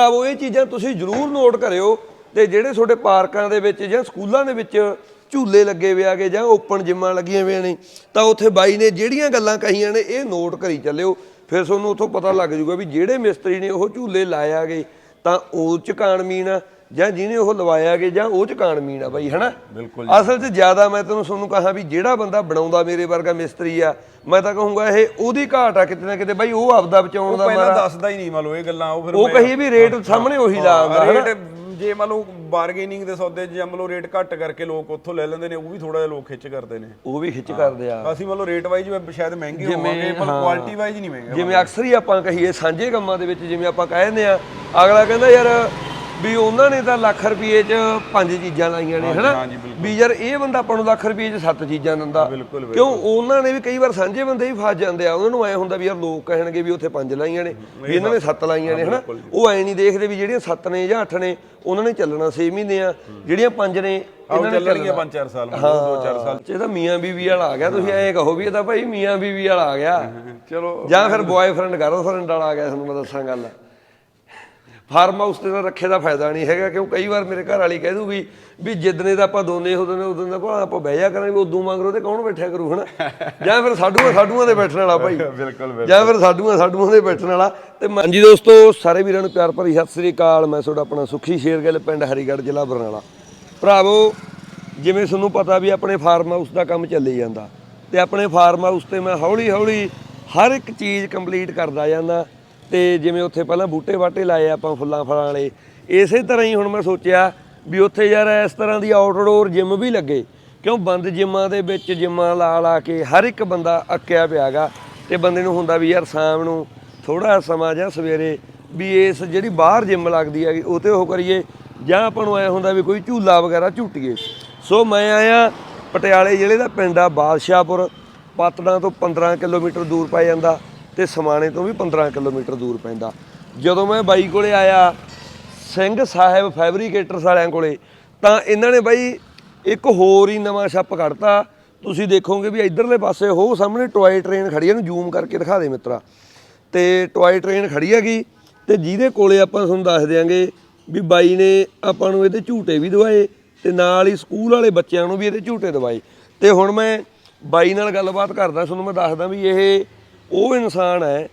ਆਵੋ ਇਹ ਚੀਜ਼ਾਂ ਤੁਸੀਂ ਜ਼ਰੂਰ ਨੋਟ ਕਰਿਓ ਤੇ ਜਿਹੜੇ ਤੁਹਾਡੇ ਪਾਰਕਾਂ ਦੇ ਵਿੱਚ ਜਾਂ ਸਕੂਲਾਂ ਦੇ ਵਿੱਚ ਝੂਲੇ ਲੱਗੇ ਹੋਏ ਆਗੇ ਜਾਂ ਓਪਨ ਜਿੰਮਾਂ ਲੱਗੀਆਂ ਹੋਈਆਂ ਨੇ, ਤਾਂ ਉੱਥੇ ਬਾਈ ਨੇ ਜਿਹੜੀਆਂ ਗੱਲਾਂ ਕਹੀਆਂ ਨੇ ਇਹ ਨੋਟ ਕਰੀ ਚੱਲਿਓ। ਫਿਰ ਤੁਹਾਨੂੰ ਉੱਥੋਂ ਪਤਾ ਲੱਗ ਜਾਊਗਾ ਵੀ ਜਿਹੜੇ ਮਿਸਤਰੀ ਨੇ ਉਹ ਝੂਲੇ ਲਾਇਆ ਗਏ, ਤਾਂ ਉਹ ਚ ਕਾਣਮੀਨ ਆ। ਜਾਂ ਜਿਹਨੇ ਉਹ ਲਵਾਇਆਗੇ ਜਾਂ ਉਹ ਚ ਕਾਣਮੀਨ ਆ ਬਾਈ ਹਨਾ? ਬਿਲਕੁਲ ਅਸਲ 'ਚ ਜ਼ਿਆਦਾ ਮੈਂ ਤੈਨੂੰ ਤੁਹਾਨੂੰ ਕਹਾਂ ਵੀ ਜਿਹੜਾ ਬੰਦਾ ਬਣਾਉਂਦਾ ਮੇਰੇ ਵਰਗਾ ਮਿਸਤਰੀ ਆ ਮੈਂ ਤਾਂ ਕਹੂੰਗਾ ਇਹ ਉਹਦੀ ਘਾਟ ਆ ਕਿਤੇ ਨਾ ਕਿਤੇ ਬਾਈ ਉਹ ਆਪਦਾ ਬਚਾਉਣ ਦਾ ਪਹਿਲਾਂ ਦੱਸਦਾ ਹੀ ਨਹੀਂ ਮੰਨ ਲਓ ਇਹ ਗੱਲਾਂ ਉਹ ਫਿਰ ਉਹ ਕਹੀਏ ਵੀ ਰੇਟ ਸਾਹਮਣੇ ਉਹੀ ਲਾ ਆਉਂਦਾ ਰੇਟ ਜੇ ਮੰਨ ਲਓ ਬਾਰਗੇਨਿੰਗ ਦੇ ਸੌਦੇ 'ਚ ਮੰਨ ਲਓ ਰੇਟ ਘੱਟ ਕਰਕੇ ਲੋਕ ਉੱਥੋਂ ਲੈ ਲੈਂਦੇ ਨੇ ਉਹ ਵੀ ਥੋੜਾ ਜਿਹਾ ਲੋਕ ਖਿੱਚ ਕਰਦੇ ਨੇ। ਉਹ ਵੀ ਖਿੱਚ ਕਰਦੇ ਆ। ਅਸੀਂ ਮੰਨ ਲਓ ਰੇਟ ਵਾਈਜ਼ ਸ਼ਾਇਦ ਮਹਿੰਗੇ ਹੋਵਾਂਗੇ ਪਰ ਕੁਆਲਿਟੀ ਵਾਈਜ਼ ਨਹੀਂ ਮਹਿੰਗੇ ਜਿਵੇਂ ਅਕਸਰ ਹੀ ਆਪਾਂ ਕਹੀਏ ਸਾਂਝੇ ਕੰਮਾਂ ਦੇ ਵਿੱਚ ਜਿਵੇਂ ਆਪਾਂ ਕਹਿੰਦੇ ਆ ਅਗਲਾ ਕਹਿੰਦਾ ਯਾਰ ਵੀ ਉਹਨਾਂ ਨੇ ਤਾਂ ਲੱਖ ਰੁਪਏ 'ਚ ਪੰਜ ਚੀਜ਼ਾਂ ਲਾਈਆਂ ਨੇ ਹਨਾ। ਵੀ ਯਾਰ ਇਹ ਬੰਦਾ ਆਪਾਂ ਨੂੰ ਲੱਖ ਰੁਪਏ 'ਚ ਸੱਤ ਚੀਜ਼ਾਂ ਦਿੰਦਾ। ਕਿਉਂ? ਉਹਨਾਂ ਨੇ ਵੀ ਕਈ ਵਾਰ ਸਾਂਝੇ ਬੰਦੇ ਹੀ ਫਸ ਜਾਂਦੇ ਆ। ਉਹਨਾਂ ਨੂੰ ਐ ਹੁੰਦਾ ਵੀ ਯਾਰ ਲੋਕ ਕਹਿਣਗੇ ਵੀ ਉੱਥੇ ਪੰਜ ਲਾਈਆਂ ਨੇ ਵੀ ਇਹਨਾਂ ਨੇ ਸੱਤ ਲਾਈਆਂ ਨੇ ਹਨਾ? ਉਹ ਐ ਨਹੀਂ ਦੇਖਦੇ ਵੀ ਜਿਹੜੀਆਂ ਸੱਤ ਨੇ ਜਾਂ ਅੱਠ ਨੇ ਉਹਨਾਂ ਨੇ ਚੱਲਣਾ 6 ਮਹੀਨੇ ਆ। ਜਿਹੜੀਆਂ ਪੰਜ ਨੇ ਇਹਨਾਂ ਨੇ ਚੱਲਣਗੇ 5-4 ਸਾਲ ਮੰਨ ਲਓ 2-4 ਸਾਲ। ਇਹ ਤਾਂ ਮੀਆਂ ਬੀਵੀ ਵਾਲਾ ਆ ਗਿਆ ਤੁਸੀਂ ਐਂ ਕਹੋ ਵੀ ਇਹ ਤਾਂ ਭਾਈ ਮੀਆਂ ਬੀਵੀ ਵਾਲਾ ਆ ਗਿਆ। ਚਲੋ। ਜਾਂ ਫਿਰ ਬॉयਫ੍ਰੈਂਡ ਗਰਲਫ੍ਰੈਂਡ ਵਾਲਾ ਆ ਗਿਆ ਤੁਹਾਨੂੰ ਮੈਂ ਦੱਸਾਂ ਗੱਲ। ਫਾਰਮ ਹਾਊਸ ਤੇ ਤਾਂ ਰੱਖੇ ਦਾ ਫਾਇਦਾ ਨਹੀਂ ਹੈਗਾ ਕਿਉਂ ਕਈ ਵਾਰ ਮੇਰੇ ਘਰ ਵਾਲੀ ਕਹਿ ਦੂਗੀ ਵੀ ਜਿੱਦਨੇ ਦਾ ਆਪਾਂ ਦੋਨੇ ਉਦੋਂ ਨੇ ਉਦੋਂ ਦਾ ਭਲਾ ਆਪਾਂ ਬਹਿ ਜਾ ਕਰਾਂਗੇ ਉਦੋਂ ਮੰਗਰੋ ਤੇ ਕੌਣ ਬੈਠਿਆ ਕਰੂ ਹਨਾ? ਜਾਂ ਫਿਰ ਸਾਡੂਆਂ ਸਾਡੂਆਂ ਦੇ ਬੈਠਣ ਵਾਲਾ ਭਾਈ। ਬਿਲਕੁਲ ਜਾਂ ਫਿਰ ਸਾਡੂਆਂ ਸਾਡੂਆਂ ਦੇ ਬੈਠਣ ਵਾਲਾ। ਤੇ ਹਾਂਜੀ ਦੋਸਤੋ ਸਾਰੇ ਵੀਰਾਂ ਨੂੰ ਪਿਆਰ ਭਰੀ ਸਤਿ ਸ੍ਰੀ ਅਕਾਲ। ਮੈਂ ਤੁਹਾਡਾ ਆਪਣਾ ਸੁਖੀ ਸ਼ੇਰਗਿੱਲ ਪਿੰਡ ਹਰੀਗੜ੍ਹ ਜ਼ਿਲ੍ਹਾ ਬਰਨਾਲਾ। ਭਰਾਵੋ ਜਿਵੇਂ ਤੁਹਾਨੂੰ ਪਤਾ ਵੀ ਆਪਣੇ ਫਾਰਮ ਹਾਊਸ ਦਾ ਕੰਮ ਚੱਲੀ ਜਾਂਦਾ। ਤੇ ਆਪਣੇ ਫਾਰਮ ਹਾਊਸ ਤੇ ਮੈਂ ਹੌਲੀ ਹੌਲੀ ਹਰ ਇੱਕ ਚੀਜ਼ ਕੰਪਲੀਟ ਕਰਦਾ ਜਾਂਦਾ। ਤੇ ਜਿਵੇਂ ਉੱਥੇ ਪਹਿਲਾਂ ਬੂਟੇ ਬਾਟੇ ਲਾਏ ਆਪਾਂ ਫੁੱਲਾਂ ਫਲਾਂ ਵਾਲੇ, ਇਸੇ ਤਰ੍ਹਾਂ ਹੀ ਹੁਣ ਮੈਂ ਸੋਚਿਆ ਵੀ ਉੱਥੇ ਯਾਰ ਇਸ ਤਰ੍ਹਾਂ ਦੀ ਆਊਟਡੋਰ ਜਿਮ ਵੀ ਲੱਗੇ। ਕਿਉਂ? ਬੰਦ ਜਿਮਾਂ ਦੇ ਵਿੱਚ ਜਿਮਾਂ ਲਾ ਲਾ ਕੇ ਹਰ ਇੱਕ ਬੰਦਾ ਅੱਕਿਆ ਪਿਆਗਾ ਤੇ ਬੰਦੇ ਨੂੰ ਹੁੰਦਾ ਵੀ ਯਾਰ ਸ਼ਾਮ ਨੂੰ ਥੋੜਾ ਸਮਾਂ ਜਾਂ ਸਵੇਰੇ ਵੀ ਇਸ ਜਿਹੜੀ ਬਾਹਰ ਜਿਮ ਲੱਗਦੀ ਹੈਗੀ, ਉਹ ਤੇ ਉਹ ਕਰੀਏ ਜਾਂ ਆਪਾਂ ਨੂੰ ਐ ਹੁੰਦਾ ਵੀ ਕੋਈ ਝੂਲਾ ਵਗੈਰਾ ਝੂਟੀਏ। ਸੋ ਮੈਂ ਆਇਆ ਪਟਿਆਲੇ ਜ਼ਿਲ੍ਹੇ ਦਾ ਪਿੰਡ ਆ, ਬਾਦਸ਼ਾਹਪੁਰ, ਪਾਤੜਾਂ ਤੋਂ 15 ਕਿਲੋਮੀਟਰ ਦੂਰ ਪੈ ਜਾਂਦਾ। ਤੇ ਸਮਾਣੇ ਤੋਂ ਵੀ 15 ਕਿਲੋਮੀਟਰ ਦੂਰ ਪੈਂਦਾ। ਜਦੋਂ ਮੈਂ ਬਾਈ ਕੋਲੇ ਆਇਆ, ਸਿੰਘ ਸਾਹਿਬ ਫੈਬਰੀਕੇਟਰਸ ਵਾਲਿਆਂ ਕੋਲੇ, ਤਾਂ ਇਹਨਾਂ ਨੇ ਬਾਈ ਇੱਕ ਹੋਰ ਹੀ ਨਵਾਂ ਛੱਪ ਕੱਢਤਾ। ਤੁਸੀਂ ਦੇਖੋਗੇ ਵੀ ਇਧਰਲੇ ਪਾਸੇ ਉਹ ਸਾਹਮਣੇ ਟੋਏ ਟ੍ਰੇਨ ਖੜੀ ਹੈ ਇਹਨੂੰ ਜ਼ੂਮ ਕਰਕੇ ਦਿਖਾ ਦੇ ਮਿੱਤਰਾ। ਤੇ ਟੋਏ ਟ੍ਰੇਨ ਖੜੀ ਹੈਗੀ ਤੇ ਜਿਹਦੇ ਕੋਲੇ ਆਪਾਂ ਤੁਹਾਨੂੰ ਦੱਸ ਦਿਆਂਗੇ ਵੀ ਬਾਈ ਨੇ ਆਪਾਂ ਨੂੰ ਇਹਦੇ ਝੂਟੇ ਵੀ ਦਵਾਏ ਤੇ ਨਾਲ ਹੀ ਸਕੂਲ ਵਾਲੇ ਬੱਚਿਆਂ ਨੂੰ ਵੀ ਇਹਦੇ ਝੂਟੇ ਦਵਾਏ। ਤੇ ਹੁਣ ਮੈਂ ਬਾਈ ਨਾਲ ਗੱਲਬਾਤ ਕਰਦਾ, ਤੁਹਾਨੂੰ ਮੈਂ ਦੱਸਦਾ ਵੀ ਇਹ ਉਹ ਇਨਸਾਨ ਹੈ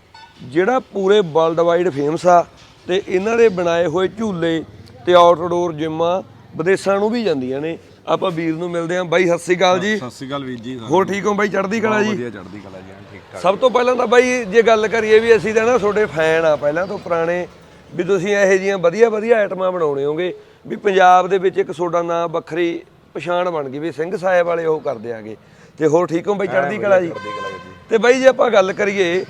ਜਿਹੜਾ ਪੂਰੇ ਵਰਲਡ ਵਾਈਡ ਫੇਮਸ ਆ ਤੇ ਇਹਨਾਂ ਦੇ ਬਣਾਏ ਹੋਏ ਝੂਲੇ ਤੇ ਆਊਟਡੋਰ ਜਿੰਮਾਂ ਵਿਦੇਸ਼ਾਂ ਨੂੰ ਵੀ ਜਾਂਦੀਆਂ ਨੇ। ਆਪਾਂ ਵੀਰ ਨੂੰ ਮਿਲਦੇ ਆਂ ਬਾਈ ਸਤਿ ਸ੍ਰੀ ਅਕਾਲ ਜੀ। ਸਤਿ ਸ਼੍ਰੀ ਅਕਾਲ ਵੀਰ ਜੀ ਹੋਰ ਠੀਕ ਹੋ ਬਾਈ? ਚੜ੍ਹਦੀ ਕਲਾ ਜੀ? ਵਧੀਆ ਚੜ੍ਹਦੀ ਕਲਾ ਜੀ ਠੀਕ ਠਾਕ। ਸਭ ਤੋਂ ਪਹਿਲਾਂ ਤਾਂ ਬਾਈ ਜੇ ਗੱਲ ਕਰੀਏ ਵੀ ਅਸੀਂ ਤਾਂ ਨਾ ਤੁਹਾਡੇ ਫੈਨ ਆ ਪਹਿਲਾਂ ਤੋਂ ਪੁਰਾਣੇ ਵੀ ਤੁਸੀਂ ਇਹੋ ਜੀਆਂ ਵਧੀਆ ਵਧੀਆ ਆਈਟਮਾਂ ਬਣਾਉਣੇ ਹੋਗੇ ਵੀ ਪੰਜਾਬ ਦੇ ਵਿੱਚ ਇੱਕ ਤੁਹਾਡਾ ਨਾਮ ਵੱਖਰੀ ਪਛਾਣ ਬਣ ਗਈ ਵੀ ਸਿੰਘ ਸਾਹਿਬ ਵਾਲੇ ਉਹ ਕਰਦੇ ਆਗੇ। ਤੇ ਹੋਰ ਠੀਕ ਹੋ ਬਾਈ? ਚੜ੍ਹਦੀ ਕਲਾ ਜੀ? ਚੜ੍ਹਦੀ ਕਲਾ ਜੀ। ਤੇ ਬਾਈ ਜੇ ਆਪਾਂ ਗੱਲ ਕਰੀਏ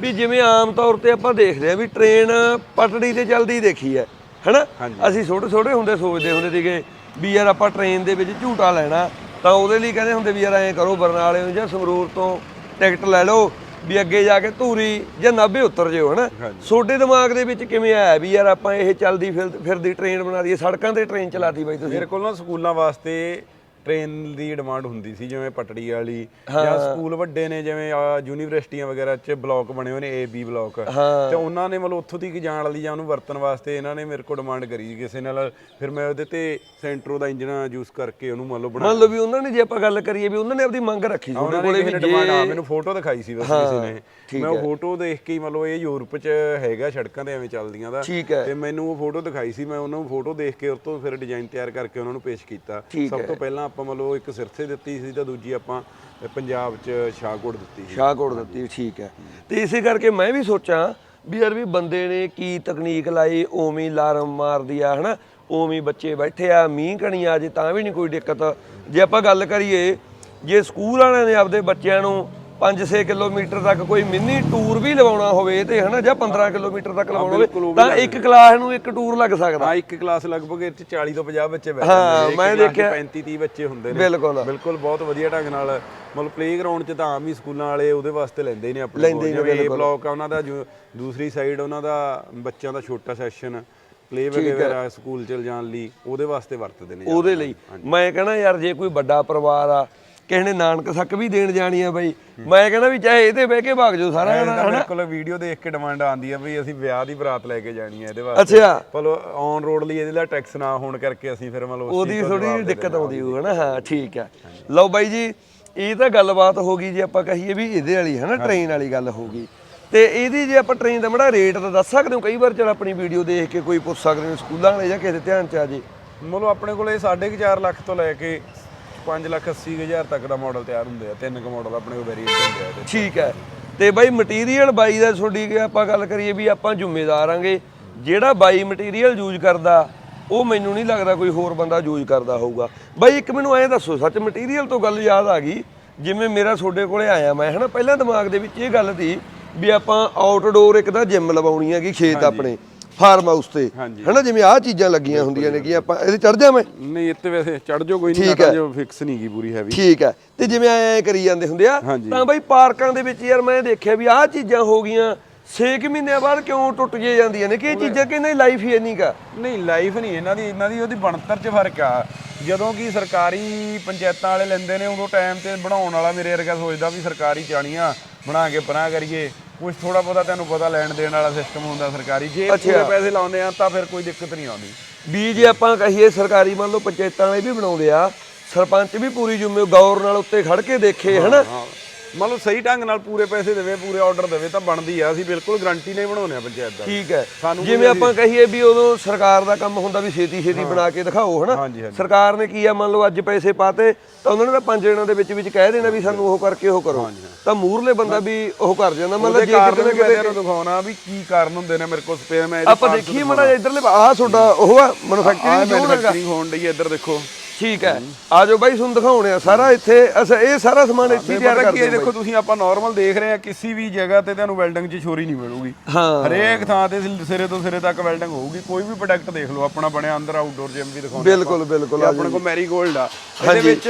ਵੀ ਜਿਵੇਂ ਆਮ ਤੌਰ ਤੇ ਆਪਾਂ ਦੇਖਦੇ ਆ ਵੀ ਟ੍ਰੇਨ ਪਟੜੀ ਤੇ ਚੱਲਦੀ ਦੇਖੀ ਹੈ ਹਨਾ? ਅਸੀਂ ਛੋਟੇ ਛੋਟੇ ਹੁੰਦੇ ਸੋਚਦੇ ਹੁੰਦੇ ਸੀਗੇ ਵੀ ਯਾਰ ਆਪਾਂ ਟ੍ਰੇਨ ਦੇ ਵਿੱਚ ਝੂਟਾ ਲੈਣਾ ਤਾਂ ਉਹਦੇ ਲਈ ਕਹਿੰਦੇ ਹੁੰਦੇ ਵੀ ਯਾਰ ਐਂ ਕਰੋ ਬਰਨਾਲੇ ਨੂੰ ਜਾਂ ਸੰਗਰੂਰ ਤੋਂ ਟਿਕਟ ਲੈ ਲਓ ਵੀ ਅੱਗੇ ਜਾ ਕੇ ਧੂਰੀ ਜਾਂ ਨਾਭੇ ਉਤਰ ਜਿਓ ਹਨਾ? ਤੁਹਾਡੇ ਦਿਮਾਗ ਦੇ ਵਿੱਚ ਕਿਵੇਂ ਆਇਆ ਵੀ ਯਾਰ ਆਪਾਂ ਇਹ ਚੱਲਦੀ ਫਿਰ- ਫਿਰਦੀ ਟ੍ਰੇਨ ਬਣਾ ਦਈਏ ਸੜਕਾਂ ਤੇ ਟ੍ਰੇਨ ਚਲਾਤੀ ਬਾਈ ਤੁਸੀਂ? ਮੇਰੇ ਕੋਲ ਨਾ ਸਕੂਲਾਂ ਵਾਸਤੇ ਟ੍ਰੇਨ ਦੀ ਡਿਮਾਂਡ ਹੁੰਦੀ ਸੀ ਜਿਵੇਂ ਪਟੜੀ ਵਾਲੀ ਜਾਂ ਸਕੂਲ ਵੱਡੇ ਨੇ ਜਿਵੇਂ ਯੂਨੀਵਰਸਿਟੀਆਂ ਵਗੈਰਾ 'ਚ ਬਲਾਕ ਬਣੇ ਹੋਏ ਨੇ ਏ ਬੀ ਬਲਾਕ ਤੇ ਉਹਨਾਂ ਨੇ ਮਤਲਬ ਉੱਥੋਂ ਤੱਕ ਜਾਣ ਵਾਲੀ ਜਾਂ ਉਹਨੂੰ ਵਰਤਣ ਵਾਸਤੇ ਇਹਨਾਂ ਨੇ ਮੇਰੇ ਕੋਲ ਡਿਮਾਂਡ ਕਰੀ ਕਿਸੇ ਨਾਲ। ਫਿਰ ਮੈਂ ਉਹਦੇ ਤੇ ਸੈਂਟਰੋ ਦਾ ਇੰਜਨ ਯੂਜ਼ ਕਰਕੇ ਉਹਨੂੰ ਮੰਨ ਲਓ ਬਣਾ ਮੰਨ ਲਓ ਵੀ ਉਹਨਾਂ ਨੇ ਜੇ ਆਪਾਂ ਗੱਲ ਕਰੀਏ ਵੀ ਉਹਨਾਂ ਨੇ ਆਪਣੀ ਮੰਗ ਰੱਖੀ ਸੀ ਉਹਨਾਂ ਕੋਲੇ ਵੀ ਡਿਮਾਂਡ ਆ ਮੈਨੂੰ ਫੋਟੋ ਦਿਖਾਈ ਸੀ ਬਸ ਕਿਸੇ ਨੇ। ਮੈਂ ਉਹ ਫੋਟੋ ਦੇਖ ਕੇ ਮਤਲਬ ਇਹ ਯੂਰਪ 'ਚ ਹੈਗਾ ਸੜਕਾਂ ਤੇ ਐਵੇਂ ਚੱਲਦੀਆਂ ਦਾ। ਤੇ ਮੈਨੂੰ ਉਹ ਫੋਟੋ ਦਿਖਾਈ ਸੀ ਮੈਂ ਉਹਨਾਂ ਨੂੰ ਫੋਟੋ ਦੇਖ ਕੇ ਉਸ ਤੋਂ ਫਿਰ ਡਿਜ਼ਾਈਨ ਤਿਆਰ ਕਰਕੇ ਉਹਨਾਂ ਨੂੰ ਪੇਸ਼ ਕੀਤਾ। ਸਭ ਤੋਂ ਪਹਿਲਾਂ ਆਪਾਂ ਮਤਲਬ ਇੱਕ ਸਿਰਸੇ ਦਿੱਤੀ ਸੀ ਤਾਂ ਦੂਜੀ ਆਪਾਂ ਪੰਜਾਬ 'ਚ ਸ਼ਾਹਕੋਟ ਦਿੱਤੀ ਸੀ। ਸ਼ਾਹਕੋਟ ਦਿੱਤੀ, ਠੀਕ ਹੈ। ਤੇ ਇਸੇ ਕਰਕੇ ਮੈਂ ਵੀ ਸੋਚਾਂ ਵੀ ਯਾਰ ਵੀ ਬੰਦੇ ਨੇ ਕੀ ਤਕਨੀਕ ਲਾਈ, ਉਵੇਂ ਲਾਰਮ ਮਾਰਦੀ ਆ ਹਨਾ? ਉਵੇਂ ਬੱਚੇ ਬੈਠੇ ਆ, ਮੀਂਹ ਕਣੀ ਆ, ਜੇ ਤਾਂ ਵੀ ਨਹੀਂ ਕੋਈ ਦਿੱਕਤ। ਜੇ ਆਪਾਂ ਗੱਲ ਕਰੀਏ, ਜੇ ਸਕੂਲ ਵਾਲਿਆਂ ਨੇ ਆਪਦੇ ਬੱਚਿਆਂ ਨੂੰ 5-6 ਕਿਲੋਮੀਟਰ ਤੱਕ ਕੋਈ ਮਿੰਨੀ ਟੂਰ ਵੀ ਲਵਾਉਣਾ ਹੋਵੇ ਤੇ ਹਨਾ ਜਾਂ 15 ਕਿਲੋਮੀਟਰ ਤੱਕ ਲਵਾਉਣਾ ਹੋਵੇ ਤਾਂ ਇੱਕ ਕਲਾਸ ਨੂੰ ਇੱਕ ਟੂਰ ਲੱਗ ਸਕਦਾ। ਹਾਂ ਇੱਕ ਕਲਾਸ ਲਗਭਗ 'ਚ 40 ਤੋਂ 50 ਬੱਚੇ ਬੈਠੇ ਹਾਂ, ਮੈਂ ਦੇਖਿਆ- 35 30 ਬੱਚੇ ਹੁੰਦੇ ਨੇ। ਬਿਲਕੁਲ। ਬਿਲਕੁਲ ਬਹੁਤ ਵਧੀਆ ਢੰਗ ਨਾਲ ਮਤਲਬ ਪਲੇਗਰਾਉਂਡ 'ਚ ਤਾਂ ਆਮ ਹੀ ਸਕੂਲਾਂ ਵਾਲੇ ਉਹਦੇ ਵਾਸਤੇ ਲੈਂਦੇ ਨੇ ਆਪਣੇ ਕੋਲ ਜਿਵੇਂ ਇਹ ਬਲਾਕ ਆ ਉਹਨਾਂ ਦਾ ਜੋ ਦੂਸਰੀ ਸਾਈਡ ਉਹਨਾਂ ਦਾ ਬੱਚਿਆਂ ਦਾ ਛੋਟਾ ਸੈਸ਼ਨ ਪਲੇ ਵਗੈਰਾ ਸਕੂਲ ਚ ਜਾਣ ਲਈ ਉਹਦੇ ਵਾਸਤੇ ਵਰਤਦੇ ਨੇ ਉਹਦੇ ਲਈ। ਮੈਂ ਕਹਣਾ ਯਾਰ ਜੇ ਕੋਈ ਵੱਡਾ ਪਰਿਵਾਰ ਆ ਕਿਸੇ ਨੇ ਨਾਨਕ ਸੱਕ ਵੀ ਦੇਣ ਜਾਣੀ ਆ ਬਾਈ। ਮੈਂ ਕਹਿੰਦਾ ਵੀ ਚਾਹੇ ਇਹਦੇ ਬਹਿ ਕੇ ਭਾਗ ਜਾਓ ਸਾਰਾ ਇਹਦਾ ਜਣਾ ਮੇਰੇ ਕੋਲ ਵੀਡੀਓ ਦੇਖ ਕੇ ਡਿਮਾਂਡ ਆਉਂਦੀ ਆ ਵੀ ਅਸੀਂ ਵਿਆਹ ਦੀ ਬਰਾਤ ਲੈ ਕੇ ਜਾਣੀ ਹੈ ਇਹਦੇ ਵਾਸਤੇ। ਅੱਛਾ। ਚਲੋ ਔਨ ਰੋਡ ਲਈ ਇਹਦੇ ਲਈ ਟੈਕਸ ਨਾ ਹੋਣ ਕਰਕੇ ਅਸੀਂ ਫਿਰ ਮਤਲਬ ਉਹਦੀ ਥੋੜੀ ਦਿੱਕਤ ਆਉਂਦੀ ਹੋਊ ਹਨਾ? ਹਾਂ ਠੀਕ ਹੈ ਲਓ ਬਾਈ ਜੀ ਇਹ ਤਾਂ ਗੱਲਬਾਤ ਹੋ ਗਈ ਜੇ ਆਪਾਂ ਕਹੀਏ ਵੀ ਇਹਦੇ ਵਾਲੀ ਹਨਾ? ਟ੍ਰੇਨ ਵਾਲੀ ਗੱਲ ਹੋ ਗਈ। ਤੇ ਇਹਦੀ ਜੇ ਆਪਾਂ ਟ੍ਰੇਨ ਦਾ ਮੜਾ ਰੇਟ ਤਾਂ ਦੱਸ ਸਕਦੇ ਹੋ? ਕਈ ਵਾਰ ਚਲ ਆਪਣੀ ਵੀਡੀਓ ਦੇਖ ਕੇ ਕੋਈ ਪੁੱਛ ਸਕਦੇ ਨੇ ਸਕੂਲਾਂ ਵਾਲੇ ਜਾਂ ਕਿਸੇ ਦੇ ਧਿਆਨ ਚ ਆ ਜੇ। ਮਤਲਬ ਆਪਣੇ ਕੋਲੇ 4.5 ਲੱਖ ਤੋਂ ਲੈ ਕੇ 5 ਲੱਖ 80 ਹਜ਼ਾਰ ਤੱਕ ਦਾ ਮਾਡਲ ਤਿਆਰ ਹੁੰਦੇ ਆ ਤਿੰਨ ਕੁ ਮਾਡਲ ਆਪਣੇ ਕੋਲ ਵੇਰੀਐਂਟ ਹੁੰਦੇ ਆ ਇਹਦੇ ਠੀਕ ਹੈ। ਤੇ ਬਾਈ ਮਟੀਰੀਅਲ ਬਾਈ ਦਾ ਤੁਹਾਡੀ ਕਿ ਆਪਾਂ ਗੱਲ ਕਰੀਏ ਵੀ ਆਪਾਂ ਜ਼ਿੰਮੇਦਾਰ ਆਂਗੇ ਜਿਹੜਾ ਬਾਈ ਮਟੀਰੀਅਲ ਯੂਜ਼ ਕਰਦਾ ਉਹ ਮੈਨੂੰ ਨਹੀਂ ਲੱਗਦਾ ਕੋਈ ਹੋਰ ਬੰਦਾ ਯੂਜ਼ ਕਰਦਾ ਹੋਊਗਾ। ਬਾਈ ਇੱਕ ਮੈਨੂੰ ਐਂ ਦੱਸੋ ਸੱਚ ਮਟੀਰੀਅਲ ਤੋਂ ਗੱਲ ਯਾਦ ਆ ਗਈ ਜਿਵੇਂ ਮੇਰਾ ਤੁਹਾਡੇ ਕੋਲੇ ਆਇਆ ਮੈਂ ਹਨਾ? ਪਹਿਲਾਂ ਦਿਮਾਗ ਦੇ ਵਿੱਚ ਇਹ ਗੱਲ ਸੀ ਵੀ ਆਪਾਂ ਆਊਟਡੋਰ ਇੱਕ ਤਾਂ ਜਿਮ ਲਵਾਉਣੀ ਹੈਗੀ ਖੇਤ ਆਪਣੇ। ਫਾਰਮ ਹਾਊਸ ਤੇ। ਹਾਂਜੀ। ਹਨਾ ਜਿਵੇਂ ਆਹ ਚੀਜ਼ਾਂ ਲੱਗੀਆਂ ਹੁੰਦੀਆਂ ਨੇ ਕਿ ਆਪਾਂ ਇਹਦੇ ਚੜ ਜਾ ਮੈਂ ਨਹੀਂ ਇੱਥੇ ਵੈਸੇ ਚੜ ਜਾਓ ਕੋਈ ਨਹੀਂ ਠੀਕ ਹੈ। ਜੋ ਫਿਕਸ ਨਹੀਂ ਗੀ ਪੂਰੀ ਹੈਵੀ ਠੀਕ ਹੈ। ਤੇ ਜਿਵੇਂ ਐ ਕਰੀ ਜਾਂਦੇ ਹੁੰਦੇ ਆ ਹਾਂਜੀ। ਤਾਂ ਬਈ ਪਾਰਕਾਂ ਦੇ ਵਿੱਚ ਯਾਰ ਮੈਂ ਦੇਖਿਆ ਵੀ ਆਹ ਚੀਜ਼ਾਂ ਹੋ ਗਈਆਂ 6 ਮਹੀਨਿਆਂ ਬਾਅਦ ਕਿਉਂ ਟੁੱਟ ਜੇ ਜਾਂਦੀਆਂ ਨੇ? ਕਿ ਇਹ ਚੀਜ਼ਾਂ ਕਹਿੰਦੇ ਲਾਈਫ ਹੀ ਇੰਨੀ ਕਾ ਨਹੀਂ ਲਾਈਫ ਨਹੀਂ ਇਹਨਾਂ ਦੀ ਇਹਨਾਂ ਦੀ ਉਹਦੀ ਬਣਤਰ 'ਚ ਫ਼ਰਕ ਆ। ਜਦੋਂ ਕਿ ਸਰਕਾਰੀ ਪੰਚਾਇਤਾਂ ਵਾਲੇ ਲੈਂਦੇ ਨੇ ਉਦੋਂ ਟਾਈਮ ਤੇ ਬਣਾਉਣ ਵਾਲਾ ਮੇਰੇ ਵਰਗਾ ਸੋਚਦਾ ਵੀ ਸਰਕਾਰੀ ਚਾਣੀਆਂ ਬਣਾ ਕੇ ਪਰਾਂ ਕਰੀਏ। ਕੁਝ ਥੋੜਾ ਬਹੁਤਾ ਤੁਹਾਨੂੰ ਪਤਾ ਲੈਣ ਦੇਣ ਵਾਲਾ ਸਿਸਟਮ ਹੁੰਦਾ ਸਰਕਾਰੀ। ਜੇ ਪੂਰੇ ਪੈਸੇ ਲਾਉਂਦੇ ਆ ਤਾਂ ਫਿਰ ਕੋਈ ਦਿੱਕਤ ਨਹੀਂ ਆਉਂਦੀ। ਵੀ ਜੇ ਆਪਾਂ ਕਹੀਏ ਸਰਕਾਰੀ ਮੰਨ ਲਓ ਪੰਚਾਇਤਾਂ ਵਾਲੇ ਵੀ ਬਣਾਉਂਦੇ ਆ ਸਰਪੰਚ ਵੀ ਪੂਰੀ ਜ਼ਿੰਮੇ ਗੌਰ ਨਾਲ ਉੱਤੇ ਖੜ ਕੇ ਦੇਖੇ ਹਨਾ? ਮੰਨ ਲਓ ਸਹੀ ਢੰਗ ਨਾਲ ਪੂਰੇ ਪੈਸੇ ਦੇਵੇ ਪੂਰੇ ਆਰਡਰ ਦੇਵੇ ਤਾਂ ਬਣਦੀ ਆ। ਅਸੀਂ ਬਿਲਕੁਲ ਗਾਰੰਟੀ ਨਹੀਂ ਬਣਾਉਂਦੇ ਆ ਪੰਚਾਇਤ ਦਾ। ਠੀਕ ਹੈ। ਜਿਵੇਂ ਆਪਾਂ ਕਹੀਏ ਵੀ ਉਦੋਂ ਸਰਕਾਰ ਦਾ ਕੰਮ ਹੁੰਦਾ ਵੀ ਛੇਤੀ ਛੇਤੀ ਬਣਾ ਕੇ ਦਿਖਾਓ ਹਨਾ। ਸਰਕਾਰ ਨੇ ਕੀ ਆ ਮੰਨ ਲਓ ਅੱਜ ਪੈਸੇ ਪਾਤੇ ਤਾਂ ਉਹਨਾਂ ਨੇ ਤਾਂ ਪੰਜ ਦਿਨਾਂ ਦੇ ਵਿੱਚ ਵਿੱਚ ਕਹਿ ਦੇਣਾ ਵੀ ਸਾਨੂੰ ਉਹ ਕਰਕੇ ਉਹ ਕਰੋ। ਤਾਂ ਮੂਰਲੇ ਬੰਦਾ ਵੀ ਉਹ ਕਰ ਜਾਂਦਾ। ਮਤਲਬ ਜੇ ਕਾਰਨ ਕਿਤੇ ਨਾ ਦਿਖਾਉਣਾ ਵੀ ਕੀ ਕਾਰਨ ਹੁੰਦੇ ਨੇ ਮੇਰੇ ਕੋਲ ਸਪੇਅਰ ਮੈਂ ਆਪਾਂ ਦੇਖੀਏ ਮੜਾ ਇਧਰਲੇ ਆਹ ਤੁਹਾਡਾ ਉਹ ਆ ਮੈਨੂਫੈਕਚਰਿੰਗ ਹੈਗਾ। ਮੈਨੂਫੈਕਚਰਿੰਗ ਹੋਣ ਹੈ ਇੱਧਰ ਦੇਖੋ। ਠੀਕ ਹੈ। ਆਜੋ ਬਾਈ ਤੁਹਾਨੂੰ ਦਿਖਾਉਣੇ ਆ ਸਾਰਾ ਇੱਥੇ। ਅੱਛਾ ਇਹ ਸਾਰਾ ਸਮਾਨ ਇੱਥੇ ਹੀ ਤਿਆਰ ਕਰਦੇ ਹੈ ਦੇਖੋ ਤੁਸੀਂ ਆਪਾਂ ਨਾਰਮਲ ਦੇਖ ਰਹੇ ਆ ਕਿਸੇ ਵੀ ਜਗ੍ਹਾ ਤੇ ਤੁਹਾਨੂੰ ਵੈਲਡਿੰਗ 'ਚ ਛੋਰੀ ਨਹੀਂ ਮਿਲੂਗੀ। ਹਰੇਕ ਥਾਂ ਤੇ ਸਿਰੇ ਤੋਂ ਸਿਰੇ ਤੱਕ ਵੈਲਡਿੰਗ ਹੋਊਗੀ। ਕੋਈ ਵੀ ਪ੍ਰੋਡਕਟ ਦੇਖ ਲਓ ਆਪਣਾ ਬਣਿਆ ਅੰਦਰ ਆਊਟਡੋਰ ਜਿਮ ਵੀ ਦਿਖਾਉਂਦੇ ਬਿਲਕੁਲ ਬਿਲਕੁਲ ਆਪਣੇ ਕੋਲ ਮੈਰੀਗੋਲਡ ਆ। ਇਹਦੇ ਵਿੱਚ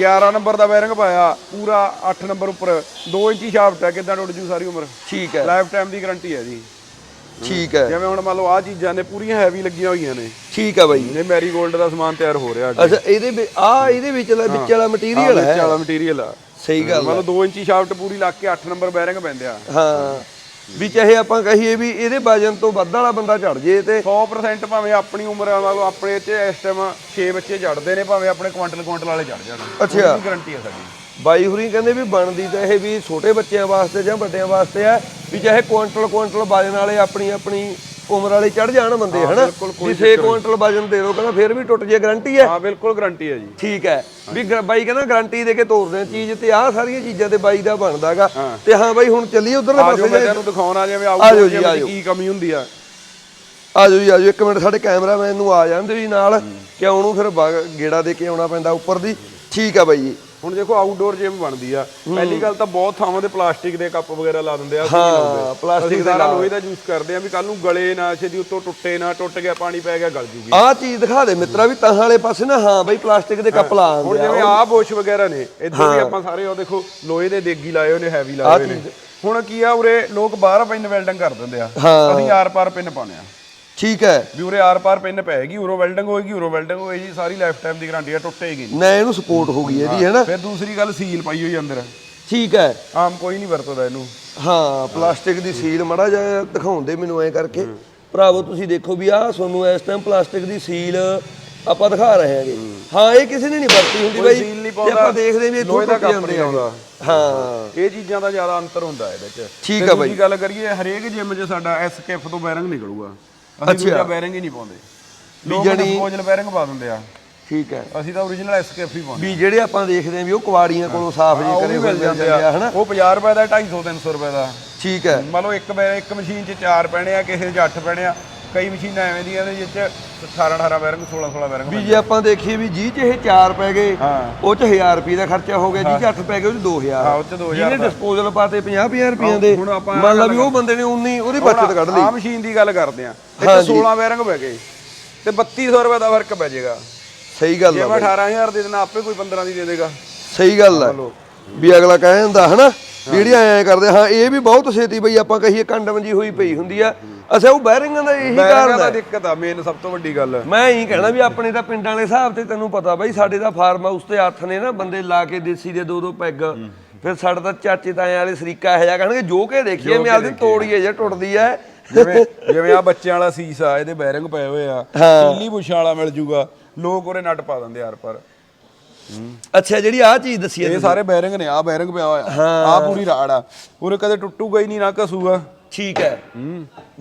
11 ਨੰਬਰ ਦਾ ਬੈਰਿੰਗ ਪਾਇਆ ਪੂਰਾ 8 ਨੰਬਰ ਉੱਪਰ 2 ਇੰਚੀ ਸ਼ਾਫਟ ਹੈ ਕਿਦਾਂ ਟੁੱਟ ਜੂ ਸਾਰੀ ਉਮਰ। ਠੀਕ ਹੈ। ਲਾਈਫ ਟਾਈਮ ਦੀ ਗਾਰੰਟੀ ਹੈ ਜੀ। ਠੀਕ ਹੈ। ਜਿਵੇਂ ਹੁਣ ਮੰਨ ਲਓ ਆ ਚੀਜ਼ਾਂ ਨੇ ਪੂਰੀਆਂ ਹੈਵੀ ਲੱਗੀਆਂ ਹੋਈਆਂ ਨੇ। ਠੀਕ ਹੈ ਬਾਈ। ਇਹ ਮੈਰੀਗੋਲਡ ਦਾ ਸਮਾਨ ਤਿਆਰ ਹੋ ਰਿਹਾ ਅੱਛਾ ਇਹਦੇ ਵਿੱਚ ਆ ਇਹਦੇ ਵਿੱਚ ਵਿੱਚ ਵਾਲਾ ਮਟੀਰੀਅਲ ਵਿੱਚ ਹੈ? ਵਾਲਾ ਮਟੀਰੀਅਲ ਆ। ਸਹੀ ਗੱਲ ਮੰਨ ਲਓ 2 ਇੰਚੀ ਸ਼ਾਫਟ ਪੂਰੀ ਲਾ ਕੇ 8 ਨੰਬਰ ਬੈਰਿੰਗ ਪੈਂਦੇ ਆ। ਹਾਂ। ਵੀ ਚਾਹੇ ਆਪਾਂ ਕਹੀਏ ਵੀ ਇਹਦੇ ਵਜਨ ਤੋਂ ਵੱਧ ਵਾਲਾ ਬੰਦਾ ਝੜ ਜੇ ਤੇ 100% ਭਾਵੇਂ ਆਪਣੀ ਉਮਰ ਵਾਲਾ ਆਪਣੇ ਚ ਇਸ ਟਾਈਮ 6 ਬੱਚੇ ਝੜਦੇ ਨੇ ਭਾਵੇਂ ਆਪਣੇ ਕੁਆਂਟਲ ਕੁਆਂਟਲ ਵਾਲੇ ਝੜ ਜਾਣ। ਅੱਛਾ। ਗਾਰੰਟੀ ਹੈ ਸਾਡੀ। ਬਾਈ ਹੁਰੀ ਕਹਿੰਦੇ ਵੀ ਬਣਦੀ ਤਾਂ ਇਹ ਵੀ ਛੋਟੇ ਬੱਚਿਆਂ ਵਾਸਤੇ ਜਾਂ ਵੱਡਿਆਂ ਵਾਸਤੇ ਆ ਵੀ ਚਾਹੇ ਕੁਆਂਟਲ ਕੁਆਂਟਲ ਵਜਨ ਵਾਲੇ ਆਪਣੀ ਆਪਣੀ ਉਮਰ ਵਾਲੇ ਚੜ ਜਾਣ ਬੰਦੇ ਹਨਾ? 6 ਕੁਆਂਟਲ ਵਜਨ ਦੇ ਦੋ ਕਹਿੰਦਾ ਫਿਰ ਵੀ ਟੁੱਟ ਜੇ ਗਾਰੰਟੀ ਹੈ। ਹਾਂ ਬਿਲਕੁਲ ਗਾਰੰਟੀ ਹੈ ਜੀ। ਠੀਕ ਹੈ। ਵੀ ਬਾਈ ਕਹਿੰਦਾ ਗਾਰੰਟੀ ਦੇ ਕੇ ਤੋਰਦੇ ਆ ਚੀਜ਼ ਤੇ ਆਹ ਸਾਰੀਆਂ ਚੀਜ਼ਾਂ ਤੇ ਬਾਈ ਦਾ ਬਣਦਾਗਾ। ਤੇ ਹਾਂ ਬਾਈ ਹੁਣ ਚੱਲੀਏ ਉਧਰਲੇ ਪਾਸੇ ਜਾਈਏ। ਤੁਹਾਨੂੰ ਦਿਖਾਉਣਾ ਜਿਵੇਂ ਆ ਜਾਓ ਆਊਟਡੋਰ ਜੀ, ਜਿਮ ਆ ਦੀ ਜਾਓ। ਕੀ ਕਮੀ ਹੁੰਦੀ ਆ। ਆਜੋ ਜੀ ਆਜੋ ਇੱਕ ਮਿੰਟ ਸਾਡੇ ਕੈਮਰਾਮੈਨ ਨੂੰ ਆ ਜਾਂਦੇ ਜੀ ਨਾਲ ਕਿ ਉਹਨੂੰ ਫਿਰ ਗੇੜਾ ਦੇ ਕੇ ਆਉਣਾ ਪੈਂਦਾ ਉੱਪਰ ਦੀ। ਠੀਕ ਆ ਬਾਈ ਜੀ। ਹੁਣ ਦੇਖੋ ਆਊਟਡੋਰ ਜਿਮ ਬਣਦੀ ਆ। ਪਹਿਲੀ ਗੱਲ ਤਾਂ ਬਹੁਤ ਥਾਵਾਂ ਤੇ ਪਲਾਸਟਿਕ ਦੇ ਕੱਪ ਵਗੈਰਾ ਲਾ ਦਿੰਦੇ ਆ ਲਾਉਂਦੇ। ਪਲਾਸਟਿਕ ਦੇ ਸਾਰਾ ਲੋਹੇ ਦਾ ਯੂਜ਼ ਕਰਦੇ ਆ ਵੀ ਕੱਲ ਨੂੰ ਗਲੇ ਨਾ ਛੇਦੀ ਉੱਤੋਂ ਟੁੱਟੇ ਨਾ ਟੁੱਟ ਗਿਆ ਪਾਣੀ ਪੈ ਗਿਆ ਗਲ ਜੂਗੀ। ਆਹ ਚੀਜ਼ ਦਿਖਾ ਦੇ ਮਿੱਤਰਾ ਵੀ ਤਾਂ ਵਾਲੇ ਪਾਸੇ ਨਾ ਹਾਂ ਬਾਈ ਪਲਾਸਟਿਕ ਦੇ ਕੱਪ ਲਾ ਹੁਣ ਆ ਜਿਵੇਂ ਆਹ ਬੁਸ਼ ਵਗੈਰਾ ਨੇ ਇੱਧਰ ਵੀ ਆਪਾਂ ਸਾਰੇ ਉਹ ਦੇਖੋ ਲੋਹੇ ਦੇ ਦੇਗੀ ਲਾਏ ਹੋਏ ਨੇ ਹੈਵੀ ਲਾਏ ਹੋਏ ਨੇ। ਹੁਣ ਕੀ ਆ ਉਰੇ ਲੋਕ ਬਾਹਰ ਪਿੰਨ ਵੈਲਡਿੰਗ ਕਰ ਦਿੰਦੇ ਆ। ਹਾਂ। ਅਸੀਂ ਆਰ ਪਾਰ ਪਿੰਨ ਪਾਉਂਦੇ ਆ। ਠੀਕ ਹੈ। ਵੀ ਉਰੇ ਆਰ ਪਾਰ ਪਿੰਨ ਪੈਗੀ ਉਰੋ ਵੈਲਡਿੰਗ ਹੋਏਗੀ ਉਰੋ ਵੈਲਡਿੰਗ ਹੋਏਗੀ ਸਾਰੀ ਲਾਈਫ ਟਾਈਮ ਦੀ ਗਾਰੰਟੀ ਆ ਟੁੱਟੇਗੀ ਨਹੀਂ। ਨਾ ਇਹਨੂੰ ਸਪੋਰਟ ਹੋ ਗਈ ਇਹਦੀ ਹੈ ਨਾ ਫਿਰ ਦੂਸਰੀ ਗੱਲ ਸੀਲ ਪਾਈ ਹੋਈ ਅੰਦਰ। ਠੀਕ ਹੈ। ਆਮ ਕੋਈ ਨਹੀਂ ਵਰਤਦਾ ਇਹਨੂੰ। ਹਾਂ ਪਲਾਸਟਿਕ ਦੀ ਸੀਲ ਮੜਾ ਜਾ ਦਿਖਾਉਂਦੇ ਮੈਨੂੰ ਐ ਕਰਕੇ। ਭਰਾਵੋ ਤੁਸੀਂ ਦੇਖੋ ਵੀ ਆਹ ਤੁਹਾਨੂੰ ਇਸ ਟਾਈਮ ਪਲਾਸਟਿਕ ਦੀ ਸੀਲ ਆਪਾਂ ਦਿਖਾ ਰਹੇ ਹਾਂਗੇ। ਹਾਂ। ਇਹ ਕਿਸੇ ਨੇ ਨਹੀਂ ਵਰਤੀ ਹੁੰਦੀ ਬਾਈ। ਸੀਲ ਨਹੀਂ ਤੇ ਪਾਉਂਦਾ। ਆਪਾਂ ਦੇਖਦੇ ਵੀ ਇੱਥੋਂ ਲੋਹੇ ਦਾ ਟੁੱਟ ਕੱਪ ਨਹੀਂ ਜਾਂਦੇ ਆ। ਆਉਂਦਾ ਹਾਂ। ਇਹ ਚੀਜ਼ਾਂ ਦਾ ਜ਼ਿਆਦਾ ਅੰਤਰ ਹੁੰਦਾ ਇਹਦੇ ਚ। ਠੀਕ ਤੇ ਆ ਬਾਈ। ਦੂਜੀ ਗੱਲ ਕਰੀਏ ਹਰੇਕ ਜਿਮ 'ਚ ਸਾਡਾ ਐਸਕੇਐਫ ਤੋਂ ਬੈਰਿੰਗ ਨਿਕਲੂਗਾ। ਅਸੀਂ ਦੂਜਾ ਬੈਰਿੰਗ ਹੀ ਨਹੀਂ ਪਾਉਂਦੇ। ਲੋਕ ਡਿਸਪੋਜ਼ਲ ਬੈਰਿੰਗ ਪਾ ਦਿੰਦੇ ਆ। ਠੀਕ ਹੈ। ਅਸੀਂ ਤਾਂ ਓਰੀਜਨਲ ਐਸਕੇਐਫ ਹੀ ਪਾਉਂਦੇ ਵੀ ਜਿਹੜੇ ਆਪਾਂ ਦੇਖਦੇ ਆਂ ਵੀ ਉਹ ਕੁਵਾੜੀਆਂ ਕੋਲੋਂ ਸਾਫ਼ ਜੀ ਕਰੇ ਹੋਏ ਮਿਲ ਜਾਂਦੇ ਆ ਹਨਾ? ਉਹ 50 ਰੁਪਏ ਦਾ 250 300 ਰੁਪਏ ਦਾ। ਠੀਕ ਹੈ। ਮੰਨ ਲਓ ਇੱਕ ਬੈ ਇੱਕ ਮਸ਼ੀਨ 'ਚ ਚਾਰ ਪੈਣੇ ਆ ਕਿਸੇ 'ਚ 8 ਪੈਣੇ ਆ। ਕਈ ਮਸ਼ੀਨਾਂ ਐਵੇਂ ਦੀਆਂ ਨੇ ਜਿਸ 'ਚ 18 18 ਬੈਰਿੰਗ 16 16 ਬੈਰਿੰਗ ਵੀ ਜੇ ਆਪਾਂ ਦੇਖੀਏ ਵੀ ਜੀ ਚ ਇਹ 4 ਪੈ ਗਏ ਹਾਂ। ਉਹ ਚ 1000 ਰੁਪਏ ਦਾ ਖਰਚਾ ਹੋ ਗਿਆ ਜੀ ਚ 8 ਪੈ ਗਏ ਉਹ ਚ 2000 ਹਾਂ, ਉਹ 'ਚ 2000 ਜਿਹਨੇ ਡਿਸਪੋਜ਼ਲ ਪਾਤੇ 50 50 ਰੁਪਈਆਂ ਦੇ ਹੁਣ ਆਪਾਂ ਮੰਨ ਲਾ ਵੀ ਉਹ ਬੰਦੇ ਨੇ 19 ਉਹਦੀ ਬਚਤ ਕੱਢ ਲਈ। ਆ ਮਸ਼ੀਨ ਦੀ ਗੱਲ ਕਰਦੇ ਆ ਇੱਥੇ 16 ਬੈਰਿੰਗ ਪੈ ਗਏ ਤੇ 3200 ਰੁਪਏ ਦਾ ਫ਼ਰਕ ਪੈ ਜਾਏਗਾ। ਸਹੀ ਗੱਲ ਜੇ ਆ ਮੈਂ 18000 ਦੇ ਦੇਣਾ ਆਪੇ ਕੋਈ 15 ਦੀ ਦੇ ਦੇਗਾ। ਸਹੀ ਗੱਲ ਆ। ਵੀ ਅਗਲਾ ਕਹਿ ਜਾਂਦਾ ਹਨਾ ਜਿਹੜੀ ਐਂ ਕਰਦੇ ਹਾਂ ਇਹ ਵੀ ਬਹੁਤ ਛੇਤੀ ਬਈ ਆਪਾਂ ਕਹੀਏ ਕੰਡਮ ਜੀ ਹੋਈ ਪਈ ਹੁੰਦੀ ਆ। ਅੱਛਾ ਉਹ ਬੈਰਿੰਗਾਂ ਦਾ ਇਹੀ ਕਾਰਨ ਦਾ ਹੈ। ਦਿੱਕਤ ਆ ਮੇਨ ਸਭ ਤੋਂ ਵੱਡੀ ਗੱਲ। ਮੈਂ ਇਹੀ ਕਹਿਣਾ ਵੀ ਆਪਣੇ ਤਾਂ ਪਿੰਡਾਂ ਵਾਲੇ ਹਿਸਾਬ ਤੇ ਤੈਨੂੰ ਪਤਾ ਬਾਈ ਸਾਡੇ ਤਾਂ ਫਾਰਮ ਹਾਊਸ ਤੇ ਹੱਥ ਨੇ ਨਾ ਬੰਦੇ ਲਾ ਕੇ ਦੇਸੀ ਦੇ ਦੋ ਦੋ ਪੈਗ ਫਿਰ ਸਾਡਾ ਤਾਂ ਚਾਚੇ ਤਾਏ ਵਾਲੇ ਸਰੀਕਾ ਇਹੋ ਜਿਹਾ ਕਹਿਣਗੇ ਜੋ ਕੇ ਦੇਖੀਏ ਮੈਂ ਆਪਦੀ ਤੋੜੀਏ ਜੇ ਟੁੱਟਦੀ ਐ ਜਿਵੇਂ ਜਿਵੇਂ ਆ ਬੱਚਿਆਂ ਵਾਲਾ ਸੀਸ ਆ ਇਹਦੇ ਬੈਰਿੰਗ ਪਏ ਹੋਏ ਆ। ਪੀਲੀ ਬੁਸ਼ਾਂ ਵਾਲਾ ਮਿਲ ਜੂਗਾ ਲੋਕ ਉਹਰੇ ਨਟ ਪਾ ਦਿੰਦੇ ਯਾਰ ਪਰ। ਅੱਛਾ ਜਿਹੜੀ ਆਹ ਚੀਜ਼ ਦੱਸੀ ਇਹ ਸਾਰੇ ਬੈਰਿੰਗ ਨੇ ਆ ਬੈਰਿੰਗ ਪਿਆ ਹੋਇਆ। ਆ ਪੂਰੀ ਰਾੜ ਆ। ਉਰੇ ਕਦੇ ਟੁੱਟੂਗਾ ਹੀ ਨਹੀਂ ਨਾ ਕਸੂਗਾ। ਠੀਕ ਹੈ।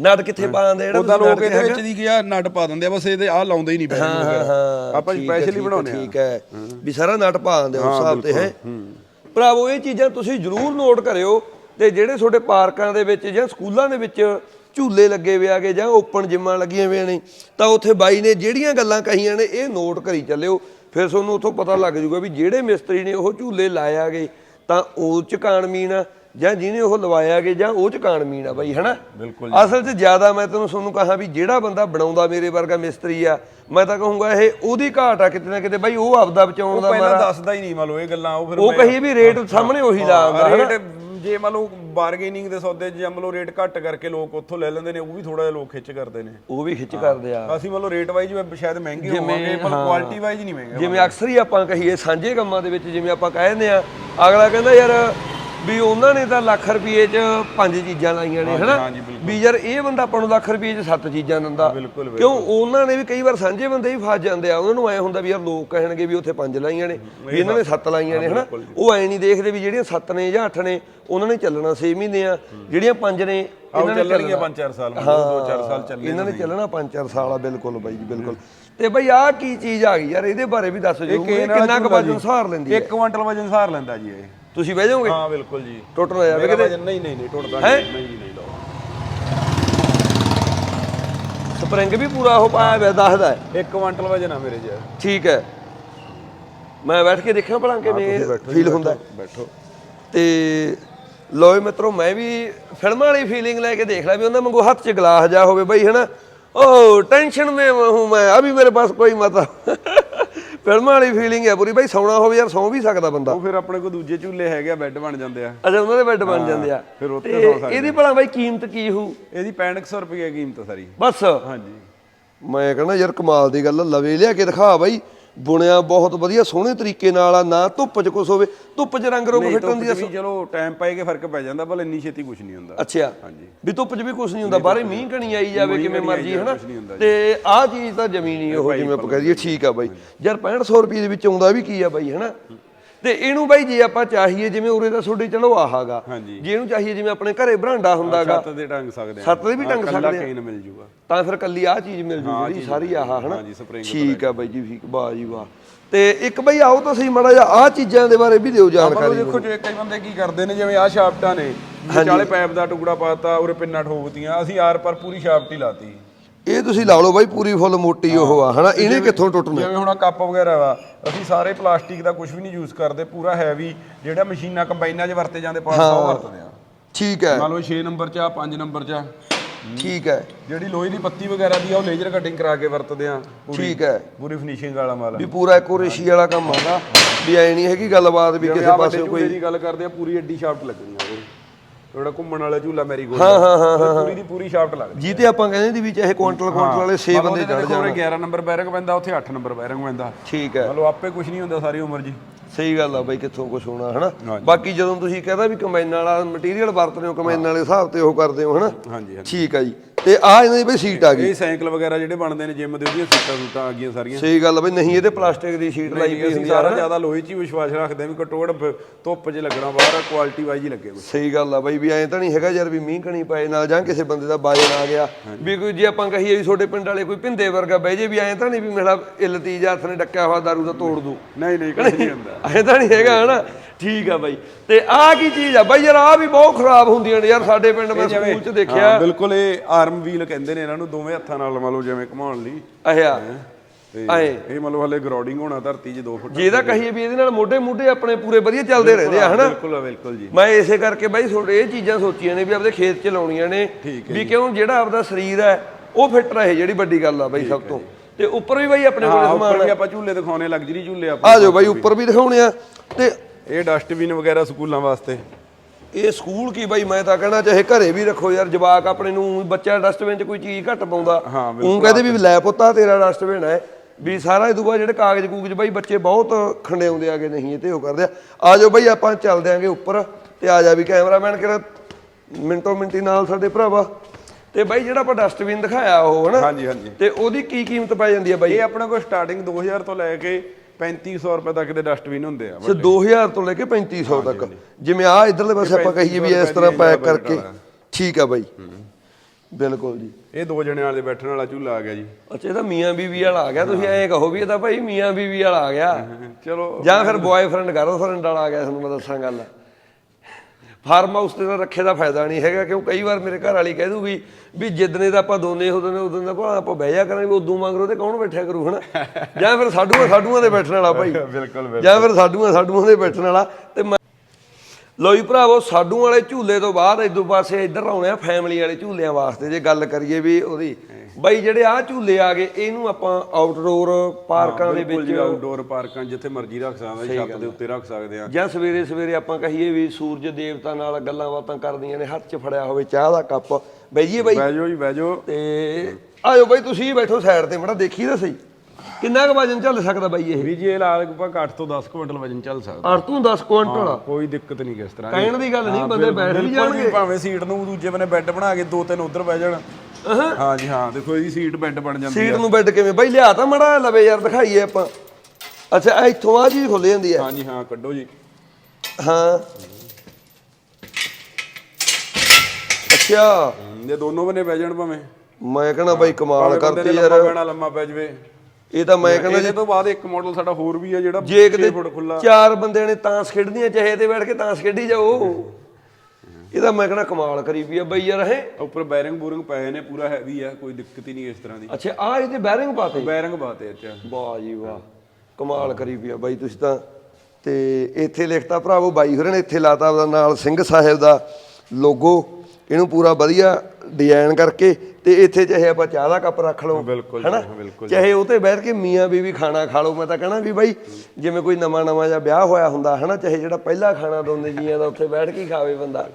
ਨਟ ਕਿੱਥੇ ਪਾਉਂਦੇ ਜਿਹੜਾ ਉਹਦਾ ਲੋਕ ਇਹਦੇ ਵਿੱਚ ਦੀ ਗਿਆ ਨਟ ਪਾ ਦਿੰਦੇ ਆ ਬਸ ਇਹਦੇ ਆ ਲਾਉਂਦੇ ਹੀ ਨਹੀਂ ਹਾਂ ਆਪਾਂ ਸਪੈਸ਼ਲੀ ਬਣਾਉਂਦੇ ਆ। ਠੀਕ ਹੈ। ਵੀ ਸਾਰਾ ਨਟ ਪਾ ਦਿੰਦੇ ਉਸ ਹਿਸਾਬ ਤੇ ਹੈ? ਭਰਾਵੋ ਇਹ ਚੀਜ਼ਾਂ ਤੁਸੀਂ ਜਰੂਰ ਨੋਟ ਕਰਿਓ ਤੇ ਜਿਹੜੇ ਤੁਹਾਡੇ ਪਾਰਕਾਂ ਦੇ ਵਿੱਚ ਜਾਂ ਸਕੂਲਾਂ ਦੇ ਵਿੱਚ ਝੂਲੇ ਲੱਗੇ ਹੋਏ ਆਗੇ ਜਾਂ ਓਪਨ ਜਿੰਮਾਂ ਲੱਗੀਆਂ ਹੋਈਆਂ ਨੇ ਤਾਂ ਉੱਥੇ ਬਾਈ ਨੇ ਜਿਹੜੀਆਂ ਗੱਲਾਂ ਕਹੀਆਂ ਨੇ ਇਹ ਨੋਟ ਕਰੀ ਚੱਲਿਓ। ਫਿਰ ਤੁਹਾਨੂੰ ਉੱਥੋਂ ਪਤਾ ਲੱਗ ਜਾਊਗਾ ਵੀ ਜਿਹੜੇ ਮਿਸਤਰੀ ਨੇ ਉਹ ਝੂਲੇ ਲਾਇਆਗੇ ਤਾਂ ਉਹ ਚ ਕਾਣਮੀਨ ਆ ਜਾਂ ਜਿਹਨੇ ਉਹ ਲਵਾਇਆਗੇ ਜਾਂ ਉਹ ਚ ਕਾਣਮੀਨ ਆ ਬਾਈ ਹਨਾ? ਬਿਲਕੁਲ ਅਸਲ 'ਚ ਜ਼ਿਆਦਾ ਮੈਂ ਤੈਨੂੰ ਤੁਹਾਨੂੰ ਕਹਾਂ ਵੀ ਜਿਹੜਾ ਬੰਦਾ ਬਣਾਉਂਦਾ ਮੇਰੇ ਵਰਗਾ ਮਿਸਤਰੀ ਆ ਮੈਂ ਤਾਂ ਕਹੂੰਗਾ ਇਹ ਉਹਦੀ ਘਾਟ ਆ ਕਿਤੇ ਨਾ ਕਿਤੇ ਬਾਈ ਉਹ ਆਪਦਾ ਬਚਾਉਣ ਉਹ ਦਾ ਪਹਿਲਾਂ ਮਾਰਾ। ਦੱਸਦਾ ਹੀ ਨਹੀਂ ਮੰਨ ਲਓ ਇਹ ਗੱਲਾਂ ਉਹ ਫਿਰ ਉਹ ਕਹੀਏ ਵੀ ਰੇਟ ਸਾਹਮਣੇ ਉਹੀ ਲਾ ਆਉਂਦਾ ਹਨਾ? ਜੇ ਮੰਨ ਲਓ ਬਾਰਗੇਨਿੰਗ ਦੇ ਸੌਦੇ 'ਚ ਮੰਨ ਲਓ ਰੇਟ ਘੱਟ ਕਰਕੇ ਲੋਕ ਉੱਥੋਂ ਲੈ ਲੈਂਦੇ ਨੇ ਉਹ ਵੀ ਥੋੜਾ ਜਿਹਾ ਲੋਕ ਖਿੱਚ ਕਰਦੇ ਨੇ। ਉਹ ਵੀ ਖਿੱਚ ਕਰਦੇ ਆ। ਅਸੀਂ ਮੰਨ ਲਓ ਰੇਟ ਵਾਈਜ਼ ਸ਼ਾਇਦ ਮਹਿੰਗੇ ਹੋਵਾਂਗੇ ਪਰ ਕੁਆਲਿਟੀ ਵਾਈਜ਼ ਨਹੀਂ ਮਹਿੰਗੇ ਜਿਵੇਂ ਅਕਸਰ ਹੀ ਆਪਾਂ ਕਹੀਏ ਸਾਂਝੇ ਕੰਮਾਂ ਦੇ ਵਿੱਚ ਜਿਵੇਂ ਆਪਾਂ ਕਹਿੰਦੇ ਆ ਅਗਲਾ ਕਹਿੰਦਾ ਯਾਰ ਵੀ ਉਹਨਾਂ ਨੇ ਤਾਂ ਲੱਖ ਰੁਪਏ 'ਚ ਪੰਜ ਚੀਜ਼ਾਂ ਲਾਈਆਂ ਨੇ ਹਨਾ। ਵੀ ਯਾਰ ਇਹ ਬੰਦਾ ਆਪਾਂ ਨੂੰ ਲੱਖ ਰੁਪਏ 'ਚ ਸੱਤ ਚੀਜ਼ਾਂ ਦਿੰਦਾ। ਕਿਉਂ? ਉਹਨਾਂ ਨੇ ਵੀ ਕਈ ਵਾਰ ਸਾਂਝੇ ਬੰਦੇ ਵੀ ਫਸ ਜਾਂਦੇ ਆ। ਉਹਨਾਂ ਨੂੰ ਐ ਹੁੰਦਾ ਵੀ ਯਾਰ ਲੋਕ ਕਹਿਣਗੇ ਵੀ ਉੱਥੇ ਪੰਜ ਲਾਈਆਂ ਨੇ ਵੀ ਇਹਨਾਂ ਨੇ ਸੱਤ ਲਾਈਆਂ ਨੇ ਹਨਾ? ਉਹ ਐ ਨਹੀਂ ਦੇਖਦੇ ਵੀ ਜਿਹੜੀਆਂ ਸੱਤ ਨੇ ਜਾਂ ਅੱਠ ਨੇ ਉਹਨਾਂ ਨੇ ਚੱਲਣਾ 6 ਮਹੀਨੇ ਆ। ਜਿਹੜੀਆਂ ਪੰਜ ਨੇ ਇਹਨਾਂ ਨੇ ਚੱਲਣਗੇ 5-4 ਸਾਲ ਮੰਨ ਲਓ 2-4 ਸਾਲ ਚੱਲਣੇ ਇਹਨਾਂ ਨੇ ਚੱਲਣਾ 5-4 ਸਾਲ ਆ ਬਿਲਕੁਲ ਬਾਈ ਜੀ ਬਿਲਕੁਲ। ਤੇ ਬਾਈ ਆਹ ਕੀ ਚੀਜ਼ ਆ ਗਈ ਯਾਰ? ਇਹਦੇ ਬਾਰੇ ਵੀ ਦੱਸ ਜੋ ਕਿੰਨਾ ਕੁ ਵਜਨ ਸਹਾਰ ਲੈਂਦੀ ਹੈ? 1 ਕੁਇੰਟਲ ਵਜਨ ਸਹਾਰ ਲੈਂਦਾ ਜੀ ਇਹ। ਤੁਸੀਂ ਬਹਿ ਜਾਓਗੇ? ਹਾਂ ਬਿਲਕੁਲ ਜੀ। ਟੁੱਟ ਨਾ ਜਾਵੇ ਕਿਤੇ ਨਹੀਂ ਨਹੀਂ ਨਹੀਂ ਟੁੱਟਦਾ ਨਹੀਂ ਨਹੀਂ ਜੀ ਨਹੀਂ ਸਪਰਿੰਗ ਵੀ ਪੂਰਾ ਉਹ ਪਾਇਆ ਹੋਇਆ ਦੱਸਦਾ ਇੱਕ ਕੁਆਂਟਲ ਵਜਨ ਮੇਰੇ ਜੀ ਠੀਕ ਹੈ। ਮੈਂ ਬੈਠ ਕੇ ਦੇਖਾਂ ਭਲਾ ਕਿਵੇਂ ਫੀਲ ਹੁੰਦਾ ਬੈਠੋ ਤੇ ਲੋਏ ਮਿੱਤਰੋ ਮੈਂ ਵੀ ਫਿਲਮਾਂ ਵਾਲੀ ਫੀਲਿੰਗ ਲੈ ਕੇ ਦੇਖ ਲਿਆ ਵੀ ਉਹਨਾਂ ਵਾਂਗੂ ਹੱਥ 'ਚ ਗਲਾਸ ਜਾ ਹੋਵੇ ਬਈ ਹਨਾ? ਓ ਟੈਨਸ਼ਨ ਮੈਂ ਹੂੰ ਮੈਂ ਅਭੀ ਮੇਰੇ ਪਾਸ ਕੋਈ ਮਤਾ ਫਿਲਮਾਂ ਵਾਲੀ ਫੀਲਿੰਗ ਹੈ ਪੂਰੀ। ਬਈ ਸੌਣਾ ਹੋਵੇ ਯਾਰ ਸੌਂ ਵੀ ਸਕਦਾ ਬੰਦਾ। ਉਹ ਫਿਰ ਆਪਣੇ ਕੋਲ ਦੂਜੇ ਝੂਲੇ ਹੈਗੇ ਆ ਬੈੱਡ ਬਣ ਜਾਂਦੇ ਆ। ਅੱਛਾ ਉਹਨਾਂ ਦੇ ਬੈੱਡ ਬਣ ਜਾਂਦੇ ਆ। ਫਿਰ ਉੱਥੇ ਤੇ ਸੌ ਸਕਦੇ ਇਹਦੀ ਭਲਾ ਬਾਈ ਕੀਮਤ ਕੀ ਹੋਊ ਇਹਦੀ 6500 ਰੁਪਏ ਕੀਮਤ ਆ ਸਾਰੀ। ਬਸ। ਹਾਂਜੀ। ਮੈਂ ਕਹਿੰਦਾ ਯਾਰ ਕਮਾਲ ਦੀ ਗੱਲ ਆ, ਲਵੇ ਲਿਆ ਕੇ ਦਿਖਾ ਬਾਈ। ਬੁਣਿਆ ਬਹੁਤ ਵਧੀਆ ਸੋਹਣੇ ਤਰੀਕੇ ਨਾਲ ਆ ਨਾ ਧੁੱਪ 'ਚ ਕੁਛ ਹੋਵੇ ਧੁੱਪ 'ਚ ਰੰਗ ਰੋਗ ਫਿੱਟਣ ਦੀ ਵੀ ਚਲੋ ਟਾਈਮ ਪਾਏ ਕੇ ਫ਼ਰਕ ਪੈ ਜਾਂਦਾ ਪਰ ਇੰਨੀ ਛੇਤੀ ਕੁਝ ਨਹੀਂ ਹੁੰਦਾ। ਅੱਛਾ ਹਾਂਜੀ। ਵੀ ਧੁੱਪ 'ਚ ਵੀ ਕੁਛ ਨਹੀਂ ਹੁੰਦਾ ਬਾਹਰੇ ਮੀਂਹ ਕਣੀ ਆਈ ਜਾਵੇ ਕਿਵੇਂ ਮਰਜ਼ੀ ਹਨਾ? ਕੁਛ ਤੇ ਆਹ ਚੀਜ਼ ਤਾਂ ਜ਼ਮੀਨੀ ਉਹ ਜਿਵੇਂ ਆਪਾਂ ਕਹਦੇ ਠੀਕ ਆ ਬਾਈ। ਯਾਰ 6500 ਰੁਪਏ ਦੇ ਵਿੱਚ ਆਉਂਦਾ ਵੀ ਕੀ ਆ ਬਾਈ ਹਨਾ? ਤੇ ਇਹਨੂੰ ਬਾਈ ਜੇ ਆਪਾਂ ਚਾਹੀਏ ਜਿਵੇਂ ਉਰੇ ਦਾ ਤੁਹਾਡੇ ਚਲੋ ਆਹਾਗਾ। ਜੇ ਇਹਨੂੰ ਚਾਹੀਏ ਜਿਵੇਂ ਆਪਣੇ ਘਰੇ ਬਰਾਂਡਾ ਹੁੰਦਾਗਾ। ਛੱਤ ਦੇ ਟੰਗ ਸਕਦੇ ਆ ਛੱਤ ਦੇ ਵੀ ਟੰਗ ਸਕਦੇ ਆ। ਕੇਨ ਮਿਲ ਜੂਗਾ। ਤਾਂ ਫਿਰ ਕੱਲੀ ਆਹ ਚੀਜ਼ ਮਿਲ ਜੂ ਜਿਹੜੀ ਸਾਰੀ ਆਹ ਹਨਾ? ਠੀਕ ਆ ਬਾਈ ਜੀ ਠੀਕ ਵਾਹ ਜੀ ਵਾਹ। ਤੇ ਇੱਕ ਬਾਈ ਆਓ ਤਾਂ ਸਹੀ ਮੜਾ ਜਾ ਆਹ ਚੀਜ਼ਾਂ ਦੇ ਬਾਰੇ ਵੀ ਦਿਓ ਜਾਣਕਾਰੀ ਦੇਖੋ ਜੇ ਕਈ ਬੰਦੇ ਕੀ ਕਰਦੇ ਨੇ ਜਿਵੇਂ ਆਹ ਸ਼ਾਫਟਾਂ ਨੇ ਵਿਚਾਲੇ ਪੈਪ ਦਾ ਟੁਕੜਾ ਪਾਤਾ ਉਰੇ ਪਿੰਨਾ ਠੋਕਤੀਆਂ ਅਸੀਂ ਆਰ ਪਰ ਪੂਰੀ ਸ਼ਾਫਟ ਹੀ ਲਾਤੀ। ਇਹ ਤੁਸੀਂ ਲਾ ਲਓ ਬਾਈ ਪੂਰੀ ਫੁੱਲ ਮੋਟੀ ਉਹ ਆ ਹਨਾ? ਇਹਨੇ ਕਿੱਥੋਂ ਟੁੱਟਣਾ? ਜਿਵੇਂ ਹੁਣ ਆਹ ਕੱਪ ਵਗੈਰਾ ਵਾ ਅਸੀਂ ਸਾਰੇ ਪਲਾਸਟਿਕ ਦਾ ਕੁਝ ਵੀ ਨਹੀਂ ਯੂਜ਼ ਕਰਦੇ ਪੂਰਾ ਹੈਵੀ ਜਿਹੜਾ ਮਸ਼ੀਨਾਂ ਕੰਬਾਈਨਾਂ 'ਚ ਵਰਤੇ ਜਾਂਦੇ ਪਾਰਟਸ ਉਹ ਵਰਤਦੇ ਆ। ਠੀਕ ਹੈ। ਮੰਨ ਲਓ 6 ਨੰਬਰ 'ਚ ਆ 5 ਨੰਬਰ 'ਚ ਆ। ਠੀਕ ਹੈ। ਜਿਹੜੀ ਲੋਹੇ ਦੀ ਪੱਤੀ ਵਗੈਰਾ ਦੀ ਆ ਉਹ ਲੇਜ਼ਰ ਕਟਿੰਗ ਕਰਾ ਕੇ ਵਰਤਦੇ ਆ ਠੀਕ ਹੈ। ਪੂਰੀ ਫਿਨਿਸ਼ਿੰਗ ਵਾਲਾ ਮਾਲ ਆ। ਵੀ ਪੂਰਾ ਐਕੂਰੇਸੀ ਵਾਲਾ ਕੰਮ ਆਗਾ ਵੀ ਐ ਨਹੀਂ ਹੈਗੀ ਗੱਲਬਾਤ ਵੀ ਕਿਸੇ ਪਾਸੇ ਕੋਈ ਦੀ ਗੱਲ ਕਰਦੇ ਆ ਪੂਰੀ ਐਡੀ ਸ਼ਾਫਟ ਲੱਗਣੀ। ਉਹਦੀ ਜਿਹੜਾ ਘੁੰਮਣ ਵਾਲਾ ਝੂਲਾ ਮੈਰੀ ਗੋਲ ਹਾਂ, ਹਾਂ, ਹਾਂ, ਪੂਰੀ ਦੀ ਪੂਰੀ ਸ਼ਾਫਟ ਲੱਗਦੀ ਜੀ ਤੇ ਆਪਾਂ ਕਹਿੰਦੇ ਦੀ ਵੀ ਚਾਹੇ ਕੁਆਂਟਲ ਕੁਆਂਟਲ ਵਾਲੇ 6 ਬੰਦੇ ਚੜ ਜਾਣ ਉਰੇ 11 ਨੰਬਰ ਬੈਰਕ ਪੈਂਦਾ ਉੱਥੇ 8 ਨੰਬਰ ਬੈਰਕ ਪੈਂਦਾ। ਠੀਕ ਹੈ। ਮਤਲਬ ਆਪੇ ਕੁਝ ਨਹੀਂ ਹੁੰਦਾ ਸਾਰੀ ਉਮਰ ਜੀ। ਸਹੀ ਗੱਲ ਆ ਬਾਈ ਕਿੱਥੋਂ ਕੁਝ ਹੋਣਾ ਹਨਾ। ਬਾਕੀ ਜਦੋਂ ਤੁਸੀਂ ਕਹਿੰਦਾ ਵੀ ਕੰਬਾਈਨ ਵਾਲਾ ਮਟੀਰੀਅਲ ਵਰਤਦੇ ਹੋ ਕੰਬਾਈਨ ਵਾਲੇ ਹਿਸਾਬ ਤੇ ਉਹ ਕਰਦੇ ਹੋ ਹਨਾ? ਹਾਂਜੀ ਹਾਂਜੀ। ਠੀਕ ਆ ਜੀ। ਤੇ ਆ ਇਹਨਾਂ ਦੀ ਬਈ ਸੀਟ ਆ ਗਈ। ਇਹ ਸਾਈਕਲ ਵਗੈਰਾ ਜਿਹੜੇ ਬਣਦੇ ਨੇ ਜਿਮ ਦੇ ਉਹਦੀਆਂ ਸੀਟਾਂ ਸੂਟਾਂ ਆ ਗਈਆਂ ਸਾਰੀਆਂ। ਸਹੀ ਗੱਲ ਆ ਬਈ ਨਹੀਂ ਇਹਦੇ ਪਲਾਸਟਿਕ ਦੀ ਸ਼ੀਟ ਲਾਈ ਪਈ ਹੁੰਦੀ ਸਾਰਾ ਜ਼ਿਆਦਾ ਲੋਹੇ 'ਚ ਹੀ ਵਿਸ਼ਵਾਸ ਰੱਖਦੇ ਆ ਵੀ ਘੱਟੋ ਘੱਟ ਫਿਰ ਧੁੱਪ 'ਚ ਲੱਗਣਾ ਬਾਹਰ ਕੁਆਲਿਟੀ ਵਾਈਜ਼ ਹੀ ਲੱਗੇ ਸਹੀ ਗੱਲ ਆ ਬਾਈ ਵੀ ਐਂ ਤਾਂ ਨਹੀਂ ਹੈਗਾ ਯਾਰ ਵੀ ਮੀਂਹ ਕਣੀ ਪਏ ਨਾਲ ਜਾਂ ਕਿਸੇ ਬੰਦੇ ਦਾ ਬਾਜਨ ਆ ਗਿਆ। ਵੀ ਕੋਈ ਜੇ ਆਪਾਂ ਕਹੀਏ ਵੀ ਤੁਹਾਡੇ ਪਿੰਡ ਵਾਲੇ ਕੋਈ ਭਿੰਦੇ ਵਰਗਾ ਬਹਿ ਜੇ ਵੀ ਐਂ ਤਾਂ ਨਹੀਂ ਵੀ ਮੇਰਾ ਇਲਤੀਜ ਹੱਥ ਨੇ ਡੱਕਿਆ ਹੋਇਆ ਦਾਰੂ ਦਾ ਤੋੜ ਦੂ। ਨਹੀਂ ਨਹੀਂ ਕੁਝ ਨਹੀਂ ਹੁੰਦਾ। ਐਂ ਤਾਂ ਨਹੀਂ ਹੈਗਾ ਹਨਾ। ਠੀਕ ਆ ਬਾਈ। ਤੇ ਆਹ ਕੀ ਚੀਜ਼ ਆ? ਬਾਈ ਯਾਰ ਆਹ ਵੀ ਬਹੁਤ ਖਰਾਬ ਹੁੰਦੀਆਂ ਨੇ ਯਾਰ ਸਾਡੇ ਪਿੰਡ ਮੈਂ ਸਕੂਲ 'ਚ ਦੇਖਿਆ। ਹਾਂ, ਬਿਲਕੁਲ ਇਹ ਆਰਮ ਵੀਲ ਕਹਿੰਦੇ ਨੇ ਇਹਨਾਂ ਨੂੰ ਦੋਵੇਂ ਹੱਥਾਂ ਨਾਲ ਮੰਨ ਲਓ ਜਿਵੇਂ ਘੁਮਾਉਣ ਲਈ। ਅਹਿਆ ਤੇ ਐਂ ਇਹ ਮੰਨ ਲਓ ਹਲੇ ਗਰਾਊਡਿੰਗ ਹੋਣਾ ਧਰਤੀ 'ਚ 2 ਫੁੱਟ ਜੇ ਇਹਦਾ ਕਹੀਏ ਵੀ ਇਹਦੇ ਨਾਲ ਮੋਢੇ ਮੋਢੇ ਆਪਣੇ ਪੂਰੇ ਵਧੀਆ ਚੱਲਦੇ ਰਹਿੰਦੇ ਆ ਹਨਾ? ਬਿਲਕੁਲ ਬਿਲਕੁਲ ਜੀ। ਮੈਂ ਇਸੇ ਕਰਕੇ ਬਾਈ ਤੁਹਾਡੇ ਇਹ ਚੀਜ਼ਾਂ ਸੋਚੀਆਂ ਨੇ ਵੀ ਆਪਦੇ ਖੇਤ 'ਚ ਲਾਉਣੀਆਂ ਨੇ ਠੀਕ ਵੀ ਕਿਉਂ ਜਿਹੜਾ ਆਪਦਾ ਸਰੀਰ ਹੈ ਉਹ ਫਿੱਟ ਰਹੇ ਜਿਹੜੀ ਵੱਡੀ ਗੱਲ ਆ ਬਾਈ ਸਭ ਤੋਂ। ਤੇ ਉੱਪਰ ਵੀ ਬਾਈ ਆਪਣੇ ਕੋਲ ਹਾਂ ਸਮਾਨ ਉੱਪਰ ਵੀ ਆਪਾਂ ਝੂਲੇ ਦਿਖਾਉਣੇ ਲਗਜ਼ਰੀ ਝੂਲੇ ਆ ਆਪਾਂ ਜਾਓ ਬਾਈ ਉੱਪਰ ਵੀ ਦਿਖਾਉਣੇ ਆ। ਤੇ ਇਹ ਡਸਟਬਿਨ ਵਗੈਰਾ ਸਕੂਲਾਂ ਵਾਸਤੇ? ਇਹ ਸਕੂਲ ਕੀ ਬਾਈ? ਮੈਂ ਤਾਂ ਕਹਿਣਾ ਚਾਹੇ ਘਰੇ ਵੀ ਰੱਖੋ ਯਾਰ ਜਵਾਕ ਆਪਣੇ ਨੂੰ ਬੱਚਾ ਡਸਟਬਿਨ 'ਚ ਕੋਈ ਚੀਜ਼ ਘੱਟ ਪਾਉਂਦਾ। ਉਹ ਕਹਿੰਦੇ ਵੀ ਲੈ ਪੁੱਤਾ ਤੇਰਾ ਡਸਟਬਿਨ ਹੈ। ਵੀ ਸਾਰਾ ਇਹ ਬਾਅਦ ਜਿਹੜੇ ਕਾਗਜ਼ ਕੂਗਜ਼ ਬਾਈ ਬੱਚੇ ਬਹੁਤ ਖੰਡਿਆਉਂਦੇ ਆਗੇ ਨਹੀਂ ਇਹ ਤੇ ਉਹ ਕਰਦੇ ਆ। ਜਾਓ ਬਾਈ ਆਪਾਂ ਚੱਲਦੇ ਆਂਗੇ ਉੱਪਰ ਤੇ ਆ ਜਾ ਵੀ ਕੈਮਰਾਮੈਨ ਕਿਹੜਾ ਮਿੰਟੋ ਮਿੰਟੀ ਨਾਲ ਸਾਡੇ ਭਰਾਵਾ। ਤੇ ਬਾਈ ਜਿਹੜਾ ਆਪਾਂ ਡਸਟਬਿਨ ਦਿਖਾਇਆ ਉਹ ਹਨਾ? ਹਾਂਜੀ ਹਾਂਜੀ। ਤੇ ਉਹਦੀ ਕੀ ਕੀਮਤ ਪੈ ਜਾਂਦੀ ਹੈ ਬਾਈ? ਇਹ ਆਪਣੇ ਕੋਲ ਸਟਾਰਟਿੰਗ 2000 ਤੋਂ ਲੈ ਕੇ 3500 ਰੁਪਏ ਤੱਕ ਦੇ ਡਸਟਬਿਨ ਹੁੰਦੇ ਆ ਸੇ 2000 ਤੋਂ ਲੈ ਕੇ 3500 ਤੱਕ। ਜਿਵੇਂ ਆ ਇਧਰਲੇ ਪਾਸੇ ਆਪਾਂ ਕਹੀਏ ਵੀ ਇਸ ਤਰ੍ਹਾਂ ਪੈਕ ਕਰਕੇ। ਠੀਕ ਆ ਬਾਈ। ਬਿਲਕੁਲ ਜੀ। ਇਹ ਦੋ ਜਣਿਆਂ ਵਾਲੇ ਬੈਠਣ ਵਾਲਾ ਝੂਲਾ ਆ ਗਿਆ ਜੀ। ਅੱਛਾ ਇਹ ਤਾਂ ਮੀਆਂ ਬੀਵੀ ਵਾਲਾ ਆ ਗਿਆ। ਤੁਸੀਂ ਐਂ ਕਹੋ ਵੀ ਇਹ ਤਾਂ ਭਾਈ ਮੀਆਂ ਬੀਵੀ ਵਾਲਾ ਆ ਗਿਆ। ਚਲੋ। ਜਾਂ ਫਿਰ ਬॉयਫ੍ਰੈਂਡ ਗਰਲਫ੍ਰੈਂਡ ਵਾਲਾ ਆ ਗਿਆ ਤੁਹਾਨੂੰ ਮੈਂ ਦੱਸਾਂ ਗੱਲ। ਫਾਰਮ ਹਾਊਸ ਤੇ ਤਾਂ ਰੱਖੇ ਦਾ ਫਾਇਦਾ ਨਹੀਂ ਹੈਗਾ ਕਿਉਂ ਕਈ ਵਾਰ ਮੇਰੇ ਘਰ ਵਾਲੀ ਕਹਿ ਦੂਗੀ ਵੀ ਜਿੱਦਨੇ ਦਾ ਆਪਾਂ ਦੋਨੇ ਉਹਦੇ ਨੇ ਉਦੋਂ ਦਾ ਭਲਾ ਆਪਾਂ ਬਹਿ ਜਾ ਕਰਾਂਗੇ ਉਦੋਂ ਮੰਗਰੋ ਤੇ ਕੌਣ ਬੈਠਿਆ ਕਰੂ ਹਨਾ? ਜਾਂ ਫਿਰ ਸਾਡੂਆਂ ਸਾਡੂਆਂ ਦੇ ਬੈਠਣ ਵਾਲਾ ਭਾਈ। ਬਿਲਕੁਲ ਜਾਂ ਫਿਰ ਸਾਡੂਆਂ ਸਾਡੂਆਂ ਦੇ ਬੈਠਣ ਵਾਲਾ। ਤੇ ਮੈਂ- ਲੋ ਜੀ ਭਰਾਵੋ ਸਾਡੂ ਵਾਲੇ ਝੂਲੇ ਤੋਂ ਬਾਅਦ ਇਦੋਂ ਪਾਸੇ ਇੱਧਰ ਆਉਣੇ ਆ ਫੈਮਿਲੀ ਵਾਲੇ ਝੂਲਿਆਂ ਵਾਸਤੇ ਜੇ ਗੱਲ ਕਰੀਏ ਵੀ ਉਹਦੀ ਬਾਈ ਜਿਹੜੇ ਆ ਝੂਲੇ ਆ ਗਏ ਇਹਨੂੰ ਆਪਾਂ ਆਊਟਡੋਰ ਪਾਰਕਾਂ ਦੇ ਵਿੱਚ ਆਊਟਡੋਰ ਪਾਰਕਾਂ ਜਿੱਥੇ ਮਰਜ਼ੀ ਰੱਖ ਸਕਦੇ ਆ ਛੱਤ ਦੇ ਉੱਤੇ ਰੱਖ ਸਕਦੇ ਆ। ਜਾਂ ਸਵੇਰੇ ਸਵੇਰੇ ਆਪਾਂ ਕਹੀਏ ਵੀ ਸੂਰਜ ਦੇਵਤਾ ਨਾਲ ਗੱਲਾਂ ਬਾਤਾਂ ਕਰਦੀਆਂ ਨੇ ਹੱਥ 'ਚ ਫੜਿਆ ਹੋਵੇ ਚਾਹ ਦਾ ਕੱਪ। ਬਈਏ ਬਾਈ ਬਹਿ ਜਾਓ ਜੀ ਬਹਿ ਜਾਓ ਤੇ ਆਜੋ ਬਾਈ ਤੁਸੀਂ ਹੀ ਬੈਠੋ ਸਾਈਡ ਤੇ ਮੜਾ ਦੇਖੀ ਤਾਂ ਸਹੀ। ਕਿੰਨਾ ਕੁ ਵਜਨ ਚੱਲ ਸਕਦਾ ਬਾਈ ਇਹ? ਵੀ ਜੀ ਇਹ ਲਗਭਗ 8 ਤੋਂ 10 ਕੁਇੰਟਲ ਵਜਨ ਚੱਲ ਸਕਦਾ। ਅਰ ਤੂੰ 10 ਕੁਇੰਟਲ? ਕੋਈ ਦਿੱਕਤ ਨਹੀਂ ਕਿਸ ਤਰ੍ਹਾਂ ਕਹਿਣ ਦੀ ਗੱਲ ਨਹੀਂ ਬੰਦੇ ਬੈਠ ਵੀ ਜਾਣਗੇ। ਭਾਵੇਂ ਸੀਟ ਨੂੰ ਦੂਜੇ ਬੰਨੇ ਬੈੱਡ ਬਣਾ ਕੇ ਦੋ ਤਿੰਨ ਉਧਰ ਬਹਿ ਜਾਣ। ਹਾਂ ਜੀ ਹਾਂ ਦੇਖੋ ਇਹਦੀ ਸੀਟ ਬੈੱਡ ਬਣ ਜਾਂਦੀ ਸੀਟ ਨੂੰ ਬੈੱਡ ਕਿਵੇਂ? ਬਾਈ ਲਿਆ ਤਾਂ ਮੜਾ ਲਵੇ ਯਾਰ ਦਿਖਾਈਏ ਆਪਾਂ। ਅੱਛਾ ਇਹ ਇੱਥੋਂ ਆ ਜੀ ਖੁੱਲ ਜਾਂਦੀ ਹੈ ਹਾਂ ਜੀ ਹਾਂ ਕੱਢੋ ਜੀ। ਹਾਂ। ਅੱਛਾ। ਹਮ, ਇਹ ਦੋਨੋਂ ਬੰਨੇ ਬਹਿ ਜਾਣ ਭਾਵੇਂ। ਮੈਂ ਕਹਿੰਦਾ ਬਾਈ ਕਮਾਲ ਭਾਵੇਂ ਬੰਦੇ ਕਰਤੀ ਯਾਰ। ਲੰਮਾ ਪੈਣਾ ਲੰਮਾ ਪੈ ਜਵੇ। ਇਹ ਤਾਂ ਮੈਂ ਕਹਿੰਦਾ ਇਹਦੇ ਤੋਂ ਬਾਅਦ ਇੱਕ ਮਾਡਲ ਸਾਡਾ ਹੋਰ ਵੀ ਆ ਜਿਹੜਾ ਜੇ 6 ਕਿਤੇ ਫੁੱਟ ਖੁੱਲਾ ਚਾਰ ਬੰਦਿਆਂ ਨੇ ਤਾਂਸ ਖੇਡਦੀਆਂ ਚਾਹੇ ਤੇ ਬੈਠ ਕੇ ਤਾਂਸ ਖੇਡੀ ਜਾਓ। ਇਹਦਾ ਮੈਂ ਕਹਿੰਦਾ ਕਮਾਲ ਕਰੀ ਵੀ ਆ ਬਈ ਯਾਰ ਹੈ? ਉੱਪਰ ਬੈਰਿੰਗ ਬੂਰਿੰਗ ਪਏ ਨੇ ਪੂਰਾ ਹੈਵੀ ਆ ਕੋਈ ਦਿੱਕਤ ਹੀ ਨਹੀਂ ਇਸ ਤਰ੍ਹਾਂ ਦੀ। ਅੱਛਾ ਆ ਇਹਦੇ ਬੈਰਿੰਗ ਪਾਤੇ? ਬੈਰਿੰਗ ਬਾਤੇ ਅੱਛਾ ਵਾਹ ਜੀ ਵਾਹ ਕਮਾਲ ਕਰੀ ਵੀ ਆ ਬਾਈ ਤੁਸੀਂ ਤਾਂ। ਤੇ ਇੱਥੇ ਲਿਖਤਾ ਭਰਾਵੋ ਬਾਈ ਹੋਰਾਂ ਨੇ ਇੱਥੇ ਲਾਤਾ ਉਹਦਾ ਨਾਲ ਸਿੰਘ ਸਾਹਿਬ ਦਾ ਲੋਗੋ ਇਹਨੂੰ ਪੂਰਾ ਵਧੀਆ ਡਿਜ਼ਾਈਨ ਕਰਕੇ ਤੇ ਇੱਥੇ ਚਾਹੇ ਆਪਾਂ ਚਾਹ ਦਾ ਕੱਪ ਰੱਖ ਲਓ ਬਿਲਕੁਲ ਹਨਾ? ਜੀ, ਚਾਹੇ ਉਹ ਤੇ ਬੈਠ ਕੇ ਮੀਆਂ ਬੀਵੀ ਖਾਣਾ ਖਾ ਲਓ ਮੈਂ ਤਾਂ ਕਹਣਾ ਵੀ ਬਾਈ ਜਿਵੇਂ ਕੋਈ ਨਵਾਂ ਨਵਾਂ ਜਿਹਾ ਵਿਆਹ ਹੋਇਆ ਹੁੰਦਾ ਹਨਾ? ਚਾਹੇ ਜਿਹੜਾ ਪਹਿਲਾ ਖਾਣਾ ਦੋਨੇ ਜੀਆਂ ਦਾ ਉੱਥੇ ਬੈਠ ਕੇ ਖਾਵੇ ਬੰਦਾ।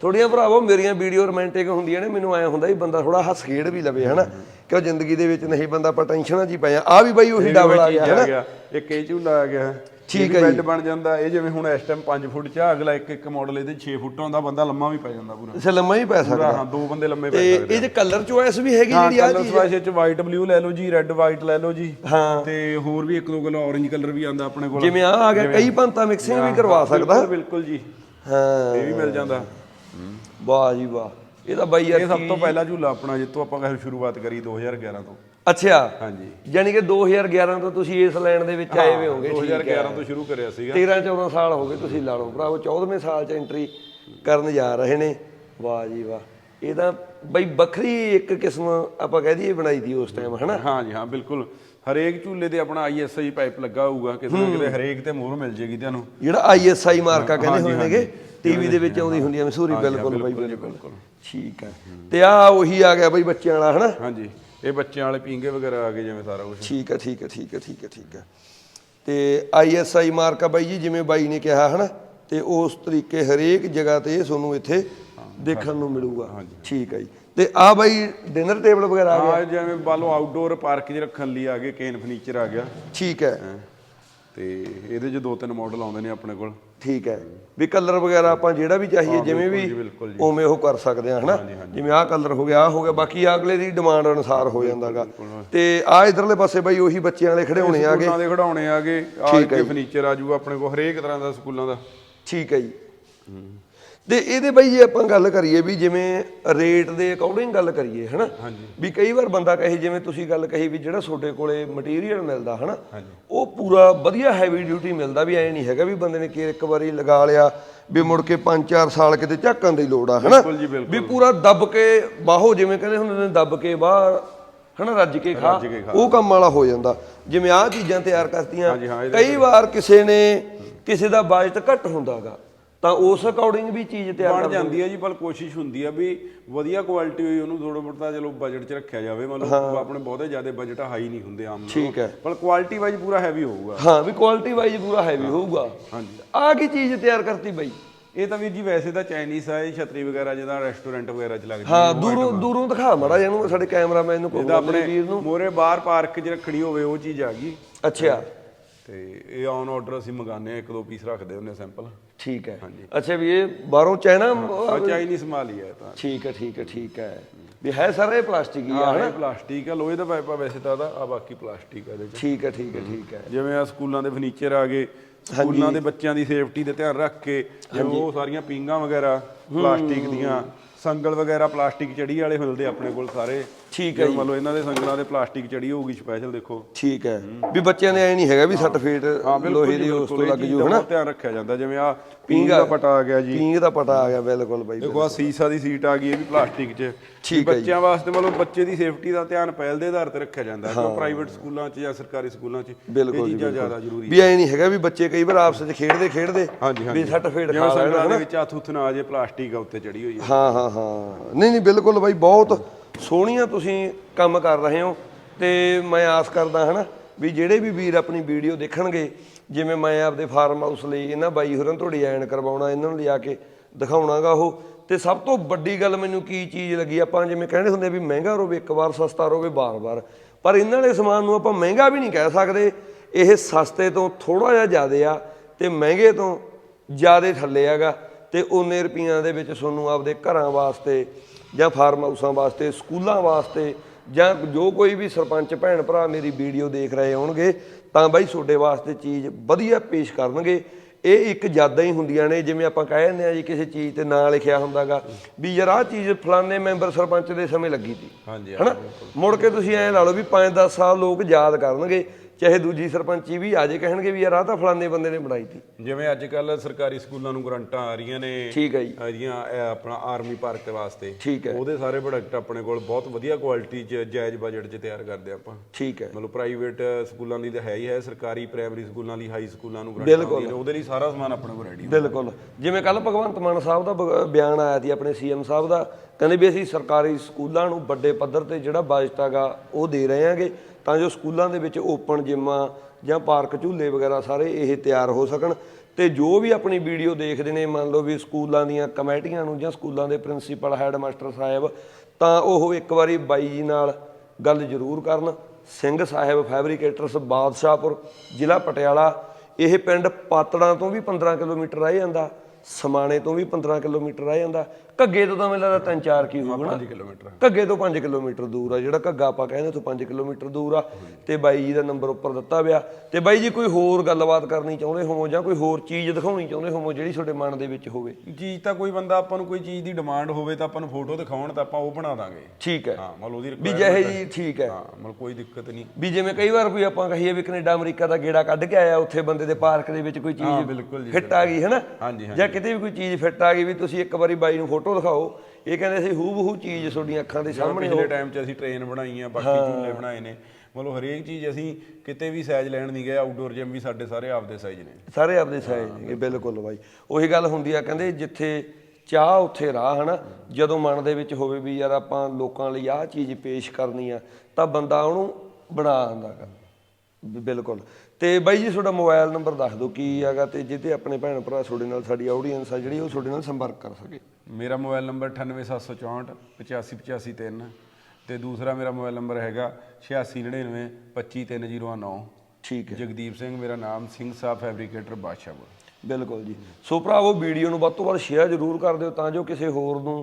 ਥੋੜੀਆਂ ਭਰਾਵੋ ਮੇਰੀਆਂ ਵੀਡੀਓ ਰੋਮਾਂਟਿਕ ਹੁੰਦੀਆਂ ਨੇ ਮੈਨੂੰ ਐ ਹੁੰਦਾ ਵੀ ਬੰਦਾ ਥੋੜਾ ਹੱਸ ਖੇਡ ਵੀ ਲਵੇ ਹਨਾ? ਕਿਉਂ ਜ਼ਿੰਦਗੀ ਦੇ ਵਿੱਚ ਨਹੀਂ ਬੰਦਾ ਆਪਾਂ ਟੈਨਸ਼ਨਾਂ 'ਚ ਹੀ ਪਏ ਆ। ਆ ਵੀ ਬਾਈ ਉਹੀ ਡਬਲ ਆ ਗਿਆ ਹਨਾ? ਇੱਕ ਇਹ ਝੂਲਾ ਆ ਗਿਆ। ਠੀਕ ਹੈ ਬੈੱਡ ਬਣ ਜਾਂਦਾ ਇਹ ਜਿਵੇਂ ਹੁਣ ਇਸ ਟਾਈਮ 5 ਫੁੱਟ ਚ ਆ, ਅਗਲਾ ਇੱਕ ਇੱਕ ਮਾਡਲ ਇਹਦੇ 6 ਫੁੱਟ ਹੁੰਦਾ ਬੰਦਾ ਲੰਮਾ ਵੀ ਪੈ ਜਾਂਦਾ ਪੂਰਾ। ਇਸੇ ਲੰਮਾ ਹੀ ਪੈ ਸਕਦਾ। ਹਾਂ ਦੋ ਬੰਦੇ ਲੰਮੇ ਪੈ ਸਕਦੇ ਇਹ ਜੇ ਕਲਰ ਚੋਇਸ ਵੀ ਹੈਗੀ ਜਿਹੜੀ ਆ ਕਲਰ ਚੀਜ਼ ਸਵਾਇਸ ਚ ਵਾਈਟ ਬਲੂ ਲੈ ਲਓ ਜੀ ਰੈੱਡ ਵਾਈਟ ਲੈ ਲਓ ਜੀ। ਹਾਂ। ਤੇ ਹੋਰ ਵੀ ਇੱਕ ਦੋ ਕਲਰ orange ਕਲਰ ਵੀ ਆਂਦਾ ਆਪਣੇ ਕੋਲ। ਜਿਵੇਂ ਆ ਆ ਗਿਆ ਕਈ ਪੰਤਾ ਮਿਕਸਿੰਗ ਵੀ ਕਰਵਾ ਸਕਦਾ। ਬਿਲਕੁਲ, ਬਿਲਕੁਲ ਜੀ। ਹਾਂ। ਇਹ ਵੀ ਮਿਲ ਜਾਂਦਾ। ਵਾਹ ਜੀ ਵਾਹ। ਇਹ ਤਾਂ ਬਾਈ ਯਾਰ ਇਹ ਸਭ ਤੋਂ ਪਹਿਲਾ ਝੂਲਾ ਆਪਣਾ ਜਿੱਤੋਂ ਆਪਾਂ ਕਹੇ ਸ਼ੁਰੂਆਤ ਕਰੀ 2011 ਤੋਂ। ਅੱਛਾ। ਹਾਂਜੀ। ਯਾਨੀ ਕਿ 2011 ਤੋਂ ਤੁਸੀਂ ਇਸ ਲਾਈਨ ਦੇ ਵਿੱਚ ਆਏ ਹੋਏ ਹੋਗੇ 2011 ਤੋਂ ਸ਼ੁਰੂ ਕਰਿਆ ਸੀਗਾ। 13 14 ਸਾਲ ਹੋ ਗਏ ਤੁਸੀਂ ਲਾ ਲਓ ਭਰਾਵੋ 14ਵੇਂ ਸਾਲ ਚ ਐਂਟਰੀ ਕਰਨ ਜਾ ਰਹੇ ਨੇ। ਵਾਹ ਜੀ ਵਾਹ। ਇਹ ਤਾਂ ਬਈ ਵੱਖਰੀ ਇੱਕ ਕਿਸਮ ਆਪਾਂ ਕਹਿ ਦਈਏ ਬਣਾਈ ਦੀ ਉਸ ਟਾਈਮ ਹਨਾ? ਹਾਂ ਜੀ ਹਾਂ ਬਿਲਕੁਲ। ਹਰੇਕ ਝੂਲੇ ਤੇ ਆਪਣਾ ਆਈਐਸਆਈ ਪਾਈਪ ਲੱਗਾ ਹੋਊਗਾ ਕਿਸੇ ਨਾ ਕਿਤੇ ਹਰੇਕ ਤੇ ਮੋਹਰ ਮਿਲ ਜੇਗੀ ਤੁਹਾਨੂੰ। ਜਿਹੜਾ ਆਈਐਸਆਈ ਮਾਰਕਾ ਕਹਿੰਦੇ ਹੋਏ ਨੇਗੇ ਟੀਵੀ ਦੇ ਵਿੱਚ ਆਉਂਦੀ ਹੁੰਦੀ ਆ ਮਸ਼ਹੂਰੀ ਬਿਲਕੁਲ ਬਾਈ ਬਿਲਕੁਲ ਠੀਕ ਹੈ। ਤੇ ਆ ਉਹੀ ਆ ਗਿਆ ਬਈ ਬੱਚਿਆਂ ਵਾਲਾ ਹਨਾ? ਹਾਂਜੀ ਇਹ ਬੱਚਿਆਂ ਵਾਲੇ ਪੀਂਗੇ ਵਗੈਰਾ ਆ ਗਏ ਜਿਵੇਂ ਸਾਰਾ ਕੁਝ ਠੀਕ ਹੈ ਠੀਕ ਹੈ ਠੀਕ ਹੈ ਠੀਕ ਹੈ ਠੀਕ ਹੈ। ਤੇ ਆਈਐਸਆਈ ਮਾਰਕਾ ਬਾਈ ਜੀ ਜਿਵੇਂ ਬਾਈ ਨੇ ਕਿਹਾ ਹਨਾ? ਤੇ ਉਸ ਤਰੀਕੇ ਹਰੇਕ ਜਗ੍ਹਾ ਤੇ ਤੁਹਾਨੂੰ ਇੱਥੇ ਦੇਖਣ ਨੂੰ ਮਿਲੂਗਾ। ਠੀਕ ਹੈ ਜੀ। ਤੇ ਆ ਬਾਈ ਡਿਨਰ ਟੇਬਲ ਵਗੈਰਾ ਆ ਗਿਆ? ਜਿਵੇਂ ਬਾਲੋ ਆਊਟਡੋਰ ਪਾਰਕ 'ਚ ਰੱਖਣ ਲਈ ਆ ਗਏ ਕੇਨ ਫਰਨੀਚਰ ਆ ਗਿਆ। ਠੀਕ ਹੈ। ਤੇ ਇਹਦੇ 'ਚ ਦੋ ਤਿੰਨ ਮਾਡਲ ਆਉਂਦੇ ਨੇ ਆਪਣੇ ਕੋਲ। ਠੀਕ ਹੈ। ਵੀ ਕਲਰ ਵਗੈਰਾ ਆਪਾਂ ਜਿਹੜਾ ਵੀ ਚਾਹੀਏ ਜਿਵੇਂ ਵੀ ਉਵੇਂ ਉਹ ਕਰ ਸਕਦੇ ਆ ਹਨਾ? ਜਿਵੇਂ ਆਹ ਕਲਰ ਹੋ ਗਿਆ ਆਹ ਹੋ ਗਿਆ ਬਾਕੀ ਅਗਲੇ ਦੀ ਡਿਮਾਂਡ ਅਨੁਸਾਰ ਹੋ ਜਾਂਦਾਗਾ। ਤੇ ਆ ਇਧਰਲੇ ਪਾਸੇ ਬਾਈ ਉਹੀ ਬੱਚਿਆਂ ਵਾਲੇ ਖਿਡੌਣੇ ਆ ਗਏ ਸਕੂਲਾਂ ਦੇ ਖਿਡੌਣੇ ਆ ਗਏ ਆ ਕੇ ਫਰਨੀਚਰ ਆ ਜੂਗਾ ਆਪਣੇ ਕੋਲ ਹਰੇਕ ਤਰ੍ਹਾਂ ਦਾ ਸਕੂਲਾਂ ਦਾ। ਠੀਕ ਹੈ ਜੀ। ਤੇ ਇਹਦੇ ਬਈ ਜੇ ਆਪਾਂ ਗੱਲ ਕਰੀਏ ਵੀ ਜਿਵੇਂ ਰੇਟ ਦੇ ਅਕੋਰਡਿੰਗ ਗੱਲ ਕਰੀਏ ਹਨਾ? ਵੀ ਕਈ ਵਾਰ ਬੰਦਾ ਕਹੇ ਜਿਵੇਂ ਤੁਸੀਂ ਗੱਲ ਕਹੀ ਵੀ ਜਿਹੜਾ ਤੁਹਾਡੇ ਕੋਲੇ ਮਟੀਰੀਅਲ ਮਿਲਦਾ ਹਨਾ? ਉਹ ਪੂਰਾ ਵਧੀਆ ਹੈਵੀ ਡਿਊਟੀ ਮਿਲਦਾ ਵੀ ਐ ਨਹੀਂ ਹੈਗਾ ਵੀ ਬੰਦੇ ਨੇ ਕਿ ਇੱਕ ਵਾਰੀ ਲਗਾ ਲਿਆ ਵੀ ਮੁੜ ਕੇ 5-4 ਸਾਲ ਕਿਤੇ ਝਾਕਣ ਦੀ ਲੋੜ ਆ ਹਨਾ। ਵੀ ਪੂਰਾ ਦੱਬ ਕੇ ਬਾਹੋ ਜਿਵੇਂ ਕਹਿੰਦੇ ਹੁੰਦੇ ਨੇ ਦੱਬ ਕੇ ਬਾਹਰ ਹਨਾ ਰੱਜ ਕੇ ਖਾ। ਉਹ ਕੰਮ ਵਾਲਾ ਹੋ ਜਾਂਦਾ। ਜਿਵੇਂ ਆਹ ਚੀਜ਼ਾਂ ਤਿਆਰ ਕਰਤੀਆਂ ਕਈ ਵਾਰ ਕਿਸੇ ਨੇ ਕਿਸੇ ਦਾ ਬਜਟ ਘੱਟ ਹੁੰਦਾਗਾ। ਤਾਂ ਉਸ ਅਕੋਰਡਿੰਗ ਵੀ ਚੀਜ਼ ਤਿਆਰ ਬਣ ਜਾਂਦੀ ਹੈ ਜੀ ਪਰ ਕੋਸ਼ਿਸ਼ ਹੁੰਦੀ ਆ ਵੀ ਵਧੀਆ ਕੁਆਲਿਟੀ ਹੋਈ ਉਹਨੂੰ ਥੋੜਾ ਬਹੁਤਾ ਚਲੋ ਬਜਟ 'ਚ ਰੱਖਿਆ ਜਾਵੇ ਮਤਲਬ ਆਪਣੇ ਬਹੁਤੇ ਜ਼ਿਆਦਾ ਬਜਟ ਹਾਈ ਨਹੀਂ ਹੁੰਦੇ ਆਮ। ਠੀਕ ਹੈ। ਪਰ ਕੁਆਲਿਟੀ ਵਾਈਜ਼ ਪੂਰਾ ਹੈਵੀ ਹੋਊਗਾ। ਹਾਂ ਵੀ ਕੁਆਲਿਟੀ ਵਾਈਜ਼ ਪੂਰਾ ਹੈਵੀ ਹੋਊਗਾ। ਹਾਂਜੀ। ਆਹ ਕੀ ਚੀਜ਼ ਤਿਆਰ ਕਰਤੀ ਬਾਈ? ਇਹ ਤਾਂ ਵੀਰ ਜੀ ਵੈਸੇ ਤਾਂ ਚਾਈਨੀਜ਼ ਆ ਇਹ ਛਤਰੀ ਵਗੈਰਾ ਜਿਹਦਾ ਰੈਸਟੋਰੈਂਟ ਵਗੈਰਾ ਚ ਲੱਗਦੀ ਹਾਂ ਦੂਰੋਂ ਦੂਰੋਂ ਦਿਖਾ ਮੜਾ ਇਹਨੂੰ ਸਾਡੇ ਕੈਮਰਾਮੈਨ ਨੂੰ ਕਹੂੰਗਾ ਆਪਣੇ ਵੀਰ ਨੂੰ। ਮੋਰੇ ਬਾਹਰ ਪਾਰਕ 'ਚ ਰੱਖਣੀ ਹੋਵੇ ਉਹ ਚੀਜ਼ ਆ ਗਈ। ਅੱਛਾ। ਤੇ ਇਹ ਔਨ ਆਰਡਰ ਅਸੀਂ ਮੰਗਾਉਂਦੇ ਆ ਇੱਕ ਦੋ ਪੀਸ ਰੱਖਦੇ ਹੁੰਦੇ ਸੈਂਪਲ ਠੀਕ ਹੈ। ਅੱਛਾ ਵੀ ਇਹ ਬਾਹਰੋਂ ਚਾਈਨਾ ਆ ਚਾਈਨੀਜ਼ ਮਾਲ ਹੀ ਹੈ ਇਹ ਤਾਂ। ਠੀਕ ਹੈ ਠੀਕ ਹੈ ਠੀਕ ਹੈ। ਵੀ ਹੈ ਸਾਰਾ ਇਹ ਪਲਾਸਟਿਕ ਹੀ ਆ ਹਾਂ ਇਹ ਪਲਾਸਟਿਕ ਆ ਲੋਹੇ ਦਾ ਪਾਈਪ ਆ ਵੈਸੇ ਤਾਂ ਆ ਬਾਕੀ ਪਲਾਸਟਿਕ ਆ ਇਹਦੇ 'ਚ। ਠੀਕ ਹੈ ਠੀਕ ਹੈ ਠੀਕ ਹੈ। ਜਿਵੇਂ ਆ ਸਕੂਲਾਂ ਦੇ ਫਰਨੀਚਰ ਆ ਗਏ ਸਕੂਲਾਂ ਦੇ ਬੱਚਿਆਂ ਦੀ ਸੇਫਟੀ ਦੇ ਧਿਆਨ ਰੱਖ ਕੇ ਜਿਵੇਂ ਉਹ ਸਾਰੀਆਂ ਪੀਂਘਾਂ ਵਗੈਰਾ ਪਲਾਸਟਿਕ ਦੀਆਂ ਸੰਗਲ ਵਗੈਰਾ ਪਲਾਸਟਿਕ ਚੜੀ ਵਾਲੇ ਮਿਲਦੇ ਆਪਣੇ ਕੋਲ ਸਾਰੇ। ਠੀਕ ਹੈ ਲਓ ਇਹਨਾਂ ਦੇ ਸੰਗਲਾਂ ਦੇ ਪਲਾਸਟਿਕ ਚੜੀ ਹੋਊਗੀ ਸਪੈਸ਼ਲ ਦੇਖੋ। ਠੀਕ ਹੈ। ਵੀ ਬੱਚਿਆਂ ਦੇ ਐ ਨਹੀਂ ਹੈਗਾ ਵੀ ਸੱਟ ਫੇਟ ਲੋਹੇ ਦੀ ਉਸ ਤੋਂ ਲੱਗ ਜੂ ਹਨਾ? ਧਿਆਨ ਰੱਖਿਆ ਜਾਂਦਾ ਜਿਵੇਂ ਆ ਪੀਂਘ ਦਾ ਪਟਾ ਆ ਗਿਆ ਜੀ। ਪੀਂਗ ਦਾ ਪਟਾ ਆ ਗਿਆ ਬਿਲਕੁਲ ਬਾਈ ਦੇਖੋ ਆ ਸੀਸਾ ਦੀ ਸੀਟ ਆ ਗਈ ਇਹ ਵੀ ਪਲਾਸਟਿਕ 'ਚ। ਠੀਕ ਹੈ ਜੀ। ਬੱਚਿਆਂ ਵਾਸਤੇ ਮਤਲਬ ਬੱਚੇ ਦੀ ਸੇਫਟੀ ਦਾ ਧਿਆਨ ਪਹਿਲ ਦੇ ਆਧਾਰ ਤੇ ਰੱਖਿਆ ਜਾਂਦਾ ਹੈ। ਕਿਉਂ ਪ੍ਰਾਈਵੇਟ ਸਕੂਲਾਂ 'ਚ ਜਾਂ ਸਰਕਾਰੀ ਸਕੂਲਾਂ 'ਚ ਇਹ ਚੀਜ਼ਾਂ ਜ਼ਿਆਦਾ ਜ਼ਰੂਰੀ ਵੀ ਐ ਨਹੀਂ ਹੈਗਾ ਵੀ ਬੱਚੇ ਕਈ ਵਾਰ ਆਪਸ ਵਿੱਚ ਖੇਡਦੇ ਖੇਡਦੇ ਵੀ ਸੱਟ ਫੇਟ ਖਾ ਲੈਣ ਦੇ ਵਿੱਚ ਹੱਥ ਹੁੱਥ ਨਾ ਆ ਜੇ ਪਲਾਸਟਿਕ ਆ ਉੱਤੇ ਚੜੀ ਹੋਈ ਹੈ ਹਾਂ ਹਾਂ ਹਾਂ। ਨਹੀਂ ਨਹੀਂ ਬਿਲਕੁਲ ਬਾਈ ਬਹੁਤ ਸੋਹਣੀਆਂ ਤੁਸੀਂ ਕੰਮ ਕਰ ਰਹੇ ਹੋ ਤੇ ਮੈਂ ਆਸ ਕਰਦਾ ਹਨਾ ਵੀ ਜਿਹੜੇ ਵੀ ਵੀਰ ਆਪਣੀ ਵੀਡੀਓ ਦੇਖਣਗੇ, ਜਿਵੇਂ ਮੈਂ ਆਪਦੇ ਫਾਰਮ ਹਾਊਸ ਲਈ ਇਹਨਾਂ ਬਾਈ ਹੋਰਾਂ ਤੋਂ ਡਿਜ਼ਾਈਨ ਕਰਵਾਉਣਾ, ਇਹਨਾਂ ਨੂੰ ਲਿਆ ਕੇ ਦਿਖਾਉਣਾਗਾ ਉਹ, ਤੇ ਸਭ ਤੋਂ ਵੱਡੀ ਗੱਲ ਮੈਨੂੰ ਕੀ ਚੀਜ਼ ਲੱਗੀ? ਆਪਾਂ ਜਿਵੇਂ ਕਹਿੰਦੇ ਹੁੰਦੇ ਵੀ ਮਹਿੰਗਾ ਰੋਵੇ, ਇੱਕ ਵਾਰ ਸਸਤਾ ਰੋਵੇ ਬਾਰ-ਬਾਰ ਪਰ ਇਹਨਾਂ ਵਾਲੇ ਸਮਾਨ ਨੂੰ ਆਪਾਂ ਮਹਿੰਗਾ ਵੀ ਨਹੀਂ ਕਹਿ ਸਕਦੇ। ਇਹ ਸਸਤੇ ਤੋਂ ਥੋੜਾ ਜਿਹਾ ਜ਼ਿਆਦਾ ਆ ਤੇ ਮਹਿੰਗੇ ਤੋਂ ਜ਼ਿਆਦਾ ਥੱਲੇ ਹੈਗਾ ਤੇ ਉਨੇ ਰੁਪਈਆਂ ਦੇ ਵਿੱਚ ਤੁਹਾਨੂੰ ਆਪਦੇ ਘਰਾਂ ਵਾਸਤੇ ਜਾਂ ਫਾਰਮ ਹਾਊਸਾਂ ਵਾਸਤੇ ਸਕੂਲਾਂ ਵਾਸਤੇ ਜਾਂ ਜੋ ਕੋਈ ਵੀ ਸਰਪੰਚ ਭੈਣ ਭਰਾ ਮੇਰੀ ਵੀਡੀਓ ਦੇਖ ਰਹੇ ਹੋਣਗੇ ਤਾਂ ਬਾਈ ਤੁਹਾਡੇ ਵਾਸਤੇ ਚੀਜ਼ ਵਧੀਆ ਪੇਸ਼ ਕਰਨਗੇ। ਇਹ ਇੱਕ ਯਾਦਾਂ ਹੀ ਹੁੰਦੀਆਂ ਨੇ ਜਿਵੇਂ ਆਪਾਂ ਕਹਿ ਜਾਂਦੇ ਆ ਜੀ ਕਿਸੇ ਚੀਜ਼ ਤੇ ਨਾਂ ਲਿਖਿਆ ਹੁੰਦਾਗਾ ਵੀ ਯਾਰ ਆਹ ਚੀਜ਼ ਫਲਾਣੇ ਮੈਂਬਰ ਸਰਪੰਚ ਦੇ ਸਮੇਂ ਲੱਗੀ ਸੀ। ਹਾਂਜੀ ਹਨਾ? ਮੁੜ ਕੇ ਤੁਸੀਂ ਐਂ ਲਾ ਲਓ ਵੀ 5-10 ਸਾਲ ਲੋਕ ਯਾਦ ਕਰਨਗੇ ਚਾਹੇ ਦੂਜੀ ਸਰਪੰਚੀ ਵੀ ਆ ਜੇ ਕਹਿਣਗੇ ਵੀ ਯਾਰ ਆਹ ਤਾਂ ਫਲਾਣੇ ਬੰਦੇ ਨੇ ਬਣਾਈ ਸੀ ਜਿਵੇਂ ਅੱਜ ਕੱਲ ਸਰਕਾਰੀ ਸਕੂਲਾਂ ਨੂੰ ਗਰੰਟਾਂ ਆ ਰਹੀਆਂ ਨੇ ਠੀਕ ਹੈ ਜੀ। ਇਹ ਆਪਣਾ ਆਰਮੀ ਪਾਰਕ ਦੇ ਵਾਸਤੇ। ਠੀਕ ਹੈ ਉਹਦੇ ਸਾਰੇ ਪ੍ਰੋਡਕਟ ਆਪਣੇ ਕੋਲ ਬਹੁਤ ਵਧੀਆ ਕੁਆਲਿਟੀ 'ਚ ਜਾਇਜ਼ ਬਜਟ 'ਚ ਤਿਆਰ ਕਰਦੇ ਆਪਾਂ। ਠੀਕ ਹੈ ਮਤਲਬ ਪ੍ਰਾਈਵੇਟ ਸਕੂਲਾਂ ਦੀ ਤਾਂ ਹੈ ਹੀ ਹੈ ਸਰਕਾਰੀ ਪ੍ਰਾਇਮਰੀ ਸਕੂਲਾਂ ਲਈ ਹਾਈ ਸਕੂਲਾਂ ਨੂੰ ਗਰੰਟਾਂ ਨੇ ਉਹਦੇ ਲਈ ਸਾਰਾ ਸਮਾਨ ਆਪਣੇ ਕੋਲ ਰੈਡੀ ਬਿਲਕੁਲ। ਜਿਵੇਂ ਕੱਲ ਭਗਵੰਤ ਮਾਨ ਸਾਹਿਬ ਦਾ ਬਿਆਨ ਆਇਆ ਸੀ ਆਪਣੇ ਸੀਐਮ ਸਾਹਿਬ ਦਾ ਕਹਿੰਦੇ ਵੀ ਅਸੀਂ ਸਰਕਾਰੀ ਸਕੂਲਾਂ ਨੂੰ ਵੱਡੇ ਪੱਧਰ ਤੇ ਜਿਹੜਾ ਬਜਟ ਹੈਗਾ ਉਹ ਦੇ ਰਹੇ ਹਾਂਗੇ ਤਾਂ ਜੋ ਸਕੂਲਾਂ ਦੇ ਵਿੱਚ ਓਪਨ ਜਿਮਾਂ ਜਾਂ ਪਾਰਕ ਝੂਲੇ ਵਗੈਰਾ ਸਾਰੇ ਇਹ ਤਿਆਰ ਹੋ ਸਕਣ। ਤੇ ਜੋ ਵੀ ਆਪਣੀ ਵੀਡੀਓ ਦੇਖਦੇ ਨੇ, ਮੰਨ ਲਓ ਵੀ ਸਕੂਲਾਂ ਦੀਆਂ ਕਮੇਟੀਆਂ ਨੂੰ ਜਾਂ ਸਕੂਲਾਂ ਦੇ ਪ੍ਰਿੰਸੀਪਲ ਹੈਡ ਮਾਸਟਰ ਸਾਹਿਬ, ਤਾਂ ਉਹ ਇੱਕ ਵਾਰੀ ਬਾਈ ਜੀ ਨਾਲ ਗੱਲ ਜ਼ਰੂਰ ਕਰਨ। ਸਿੰਘ ਸਾਹਿਬ ਫੈਬਰੀਕੇਟਰਸ, ਬਾਦਸ਼ਾਹਪੁਰ ਜ਼ਿਲ੍ਹਾ ਪਟਿਆਲਾ, ਇਹ ਪਿੰਡ ਪਾਤੜਾਂ ਤੋਂ ਵੀ 15 ਕਿਲੋਮੀਟਰ ਰਹਿ ਜਾਂਦਾ। ਸਮਾਣੇ ਤੋਂ ਵੀ 15 ਕਿਲੋਮੀਟਰ ਰਹਿ ਜਾਂਦਾ। ਘੱਗੇ ਤੋਂ ਤਾਂ ਮੈਨੂੰ ਲੱਗਦਾ 3-4 ਕੀ ਹੋਊਗਾ ਨਾ 5 ਕਿਲੋਮੀਟਰ। ਘੱਗੇ ਤੋਂ 5 ਕਿਲੋਮੀਟਰ ਦੂਰ ਆ ਜਿਹੜਾ ਘੱਗਾ ਆਪਾਂ ਕਹਿੰਦੇ ਤੋਂ 5 ਕਿਲੋਮੀਟਰ ਦੂਰ ਆ। ਤੇ ਬਾਈ ਜੀ ਦਾ ਨੰਬਰ ਉੱਪਰ ਦਿੱਤਾ ਪਿਆ। ਤੇ ਬਾਈ ਜੀ ਕੋਈ ਹੋਰ ਗੱਲਬਾਤ ਕਰਨੀ ਚਾਹੁੰਦੇ ਹੋਵੋ ਜਾਂ ਕੋਈ ਹੋਰ ਚੀਜ਼ ਦਿਖਾਉਣੀ ਚਾਹੁੰਦੇ ਹੋਵੋ ਜਿਹੜੀ ਤੁਹਾਡੇ ਮਨ ਦੇ ਵਿੱਚ ਹੋਵੇ? ਚੀਜ਼ ਤਾਂ ਕੋਈ ਬੰਦਾ ਆਪਾਂ ਨੂੰ ਕੋਈ ਚੀਜ਼ ਦੀ ਡਿਮਾਂਡ ਹੋਵੇ ਤਾਂ ਆਪਾਂ ਨੂੰ ਫੋਟੋ ਦਿਖਾਉਣ ਤਾਂ ਆਪਾਂ ਉਹ ਬਣਾ ਦਾਂਗੇ। ਠੀਕ ਹੈ। ਹਾਂ ਮਤਲਬ ਉਹਦੀ ਵੀ ਜਿਹੇ ਜੀ ਠੀਕ ਹੈ। ਹਾਂ ਮਤਲਬ ਕੋਈ ਦਿੱਕਤ ਨਹੀਂ। ਵੀ ਜਿਵੇਂ ਕਈ ਵਾਰ ਕੋਈ ਆਪਾਂ ਕਹੀਏ ਵੀ ਕੈਨੇਡਾ ਅਮਰੀਕਾ ਦਾ ਗੇੜਾ ਕੱਢ ਕੇ ਆਇਆ ਉੱਥੇ ਬੰਦੇ ਦੇ ਪਾਰਕ ਦੇ ਵਿੱਚ ਕੋਈ ਚੀਜ਼ ਬਿਲਕੁਲ ਫਿੱਟ ਆ ਗਈ ਹੈ ਨਾ ਹਾਂਜੀ ਹਾਂ ਜਾਂ ਕਿਤੇ ਵੀ ਕੋਈ ਚੀਜ਼ ਫਿੱਟ ਆ ਗਈ ਵੀ ਤੁਸੀਂ ਇੱਕ ਵਾਰੀ ਬਾਈ ਨੂੰ ਫੋਟੋ ਦਿਖਾਓ ਇਹ ਕਹਿੰਦੇ ਸੀ ਹੂ ਬਹੂ ਚੀਜ਼ ਤੁਹਾਡੀਆਂ ਅੱਖਾਂ ਦੇ ਸਾਹਮਣੇ ਪਿਛਲੇ ਟਾਈਮ 'ਚ ਅਸੀਂ ਟ੍ਰੇਨ ਬਣਾਈ ਆ ਬਾਕੀ ਝੂਲੇ ਬਣਾਏ ਨੇ। ਮਤਲਬ ਹਰੇਕ ਚੀਜ਼ ਅਸੀਂ ਕਿਤੇ ਵੀ ਸਾਈਜ਼ ਲੈਣ ਨਹੀਂ ਗਏ ਆਊਟਡੋਰ ਜਿਮ ਵੀ ਸਾਡੇ ਸਾਰੇ ਆਪਦੇ ਸਾਈਜ਼ ਨੇ। ਸਾਰੇ ਆਪਦੇ ਸਾਈਜ਼ ਨੇ ਬਿਲਕੁਲ ਬਾਈ। ਉਹੀ ਗੱਲ ਹੁੰਦੀ ਆ ਕਹਿੰਦੇ ਜਿੱਥੇ ਚਾਹ ਉੱਥੇ ਰਾਹ ਹਨਾ? ਜਦੋਂ ਮਨ ਦੇ ਵਿੱਚ ਹੋਵੇ ਵੀ ਯਾਰ ਆਪਾਂ ਲੋਕਾਂ ਲਈ ਆਹ ਚੀਜ਼ ਪੇਸ਼ ਕਰਨੀ ਆ ਤਾਂ ਬੰਦਾ ਉਹਨੂੰ ਬਣਾ ਦਿੰਦਾ ਬਿਲਕੁਲ। ਤੇ ਬਾਈ ਜੀ ਤੁਹਾਡਾ ਮੋਬਾਈਲ ਨੰਬਰ ਦੱਸ ਦਿਓ ਕੀ ਹੈਗਾ ਤੇ ਜਿਹਤੇ ਆਪਣੇ ਭੈਣ ਭਰਾ ਤੁਹਾਡੇ ਨਾਲ ਸਾਡੀ ਆਡੀਅנס ਆ ਜਿਹੜੀ ਉਹ ਤੁਹਾਡੇ ਨਾਲ ਸੰਪਰਕ ਕਰ ਸਕੇ। ਮੇਰਾ ਮੋਬਾਈਲ ਨੰਬਰ 98764 85853 ਤੇ ਦੂਸਰਾ ਮੇਰਾ ਮੋਬਾਈਲ ਨੰਬਰ ਹੈਗਾ 8699 25309 ਠੀਕ ਹੈ। ਜਗਦੀਪ ਸਿੰਘ ਮੇਰਾ ਨਾਮ ਸਿੰਘ ਸਾਹਿਬ ਫੈਬਰੀਕੇਟਰ ਬਾਦਸ਼ਾਹਪੁਰ ਬਿਲਕੁਲ ਜੀ। ਸੋ ਭਰਾਵੋ ਵੀਡੀਓ ਨੂੰ ਵੱਧ ਤੋਂ ਵੱਧ ਸ਼ੇਅਰ ਜ਼ਰੂਰ ਕਰ ਦਿਓ ਤਾਂ ਜੋ ਕਿਸੇ ਹੋਰ ਨੂੰ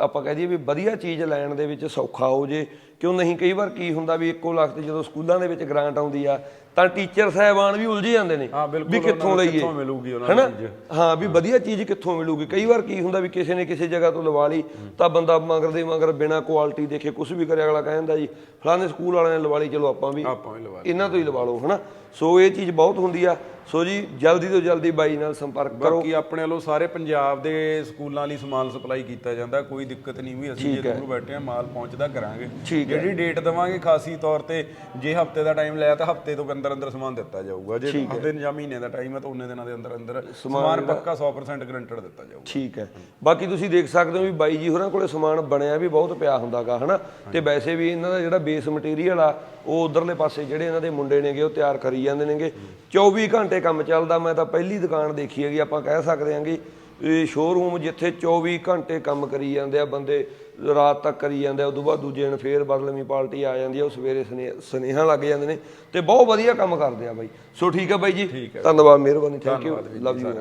ਆਪਾਂ ਕਹਿ ਦਈਏ ਵੀ ਵਧੀਆ ਚੀਜ਼ ਲੈਣ ਦੇ ਵਿੱਚ ਸੌਖਾ ਹੋ ਜੇ। ਕਿਉਂ ਨਹੀਂ ਕਈ ਵਾਰ ਕੀ ਹੁੰਦਾ ਵੀ ਇੱਕੋ ਲੱਖ ਤੇ ਜਦੋਂ ਸਕੂਲਾਂ ਦੇ ਵਿੱਚ ਗ੍ਰਾਂਟ ਆਉਂਦੀ ਆ ਤਾਂ ਟੀਚਰ ਸਾਹਿਬਾਨ ਵੀ ਉਲਝ ਜਾਂਦੇ ਨੇ ਹਾਂ, ਬਿਲਕੁਲ ਵੀ ਉਹਨਾਂ ਕਿੱਥੋਂ ਨੂੰ ਲਈਏ? ਕਿੱਥੋਂ ਮਿਲੂਗੀ ਉਹਨਾਂ ਨੂੰ ਹੈਨਾ? ਚੀਜ਼। ਹਾਂ ਵੀ ਵਧੀਆ ਚੀਜ਼ ਕਿੱਥੋਂ ਮਿਲੂਗੀ? ਕਈ ਵਾਰ ਕੀ ਹੁੰਦਾ ਵੀ ਕਿਸੇ ਨੇ ਕਿਸੇ ਜਗ੍ਹਾ ਤੋਂ ਲਵਾ ਲਈ ਤਾਂ ਬੰਦਾ ਮਗਰ ਦੇ ਮਗਰ ਬਿਨਾ ਕੁਆਲਿਟੀ ਦੇਖੇ ਕੁਝ ਵੀ ਕਰੇ ਅਗਲਾ ਕਹਿੰਦਾ ਜੀ ਫਲਾਣੇ ਸਕੂਲ ਵਾਲਿਆਂ ਨੇ ਲਵਾ ਲਈ ਚਲੋ ਆਪਾਂ ਵੀ ਆਪਾਂ ਵੀ ਲਵਾ ਇਹਨਾਂ ਤੋਂ ਹੀ ਲਵਾ ਲਓ ਹਨਾ? ਸੋ ਇਹ ਚੀਜ਼ ਬਹੁਤ ਹੁੰਦੀ ਆ। ਸੋ ਜੀ ਜਲਦੀ ਤੋਂ ਜਲਦੀ ਬਾਈ ਨਾਲ ਸੰਪਰਕ ਕਰੋ। ਬਾਕੀ ਆਪਣੇ ਵੱਲੋਂ ਸਾਰੇ ਪੰਜਾਬ ਦੇ ਸਕੂਲਾਂ ਲਈ ਸਮਾਨ ਸਪਲਾਈ ਕੀਤਾ ਜਾਂਦਾ ਕੋਈ ਦਿੱਕਤ ਨਹੀਂ ਵੀ ਅਸੀਂ ਜੇ ਦੂਰ ਬੈਠੇ ਆ ਮਾਲ ਪਹੁੰਚਦਾ ਕਰਾਂਗੇ। ਠੀਕ ਜਿਹੜੀ ਡੇਟ ਦਵਾਂਗੇ ਖਾਸੀ ਤੌਰ ਤੇ ਜੇ ਹਫ਼ਤੇ ਦਾ ਟਾਈਮ ਲਿਆ ਤਾਂ ਹਫ਼ਤੇ ਤੋਂ ਅੰਦਰ ਅੰਦਰ ਸਮਾਨ ਦਿੱਤਾ ਜਾਊਗਾ। ਜੇ ਹਫ਼ਤੇ ਜਾਂ ਮਹੀਨੇ ਦਾ ਟਾਈਮ ਹੈ ਤਾਂ ਉਹਨੇ ਦਿਨਾਂ ਦੇ ਅੰਦਰ ਅੰਦਰ ਸਮਾਨ ਪੱਕਾ 100% ਗਰੰਟਡ ਦਿੱਤਾ ਜਾਊਗਾ। ਠੀਕ ਹੈ। ਬਾਕੀ ਤੁਸੀਂ ਦੇਖ ਸਕਦੇ ਹੋ ਵੀ ਬਾਈ ਜੀ ਹੋਰਾਂ ਕੋਲੇ ਸਮਾਨ ਬਣਿਆ ਵੀ ਬਹੁਤ ਪਿਆ ਹੁੰਦਾਗਾ ਹਨਾ? ਤੇ ਵੈਸੇ ਵੀ ਇਹਨਾਂ ਦਾ ਜਿਹੜਾ ਬੇਸ ਮਟੀਰੀਅਲ ਆ ਉਹ ਉਧਰਲੇ ਪਾਸੇ ਜਿਹੜੇ ਇਹਨਾਂ ਦੇ ਮੁੰਡੇ ਨੇਗੇ ਉਹ ਤਿਆਰ ਕਰੀ ਜਾਂਦੇ ਨੇਗੇ। 24 ਘੰਟੇ ਕੰਮ ਚੱਲਦਾ ਮੈਂ ਤਾਂ ਪਹਿਲੀ ਦੁਕਾਨ ਦੇਖੀ ਹੈਗੀ ਆਪਾਂ ਕਹਿ ਸਕਦੇ ਹਾਂਗੇ ਇਹ ਸ਼ੋਰੂਮ ਜਿੱਥੇ 24 ਘੰਟੇ ਕੰਮ ਕਰੀ ਜਾਂਦੇ ਆ ਬੰਦੇ ਰਾਤ ਤੱਕ ਕਰੀ ਜਾਂਦੇ ਆ ਉਦੋਂ ਬਾਅਦ ਦੂਜੇ ਦਿਨ ਫੇਰ ਬਦਲਵੀਂ ਪਾਰਟੀ ਆ ਜਾਂਦੀ ਆ ਉਹ ਸਵੇਰੇ ਸਨੇ- ਸੁਨੇਹਾ ਲੱਗ ਜਾਂਦੇ ਨੇ ਤੇ ਬਹੁਤ ਵਧੀਆ ਕੰਮ ਕਰਦੇ ਆ ਬਾਈ। ਸੋ ਠੀਕ ਆ ਬਾਈ ਜੀ ਧੰਨਵਾਦ ਮਿਹਰਬਾਨੀ ਥੈਂਕ ਯੂ ਲਵ ਯੂ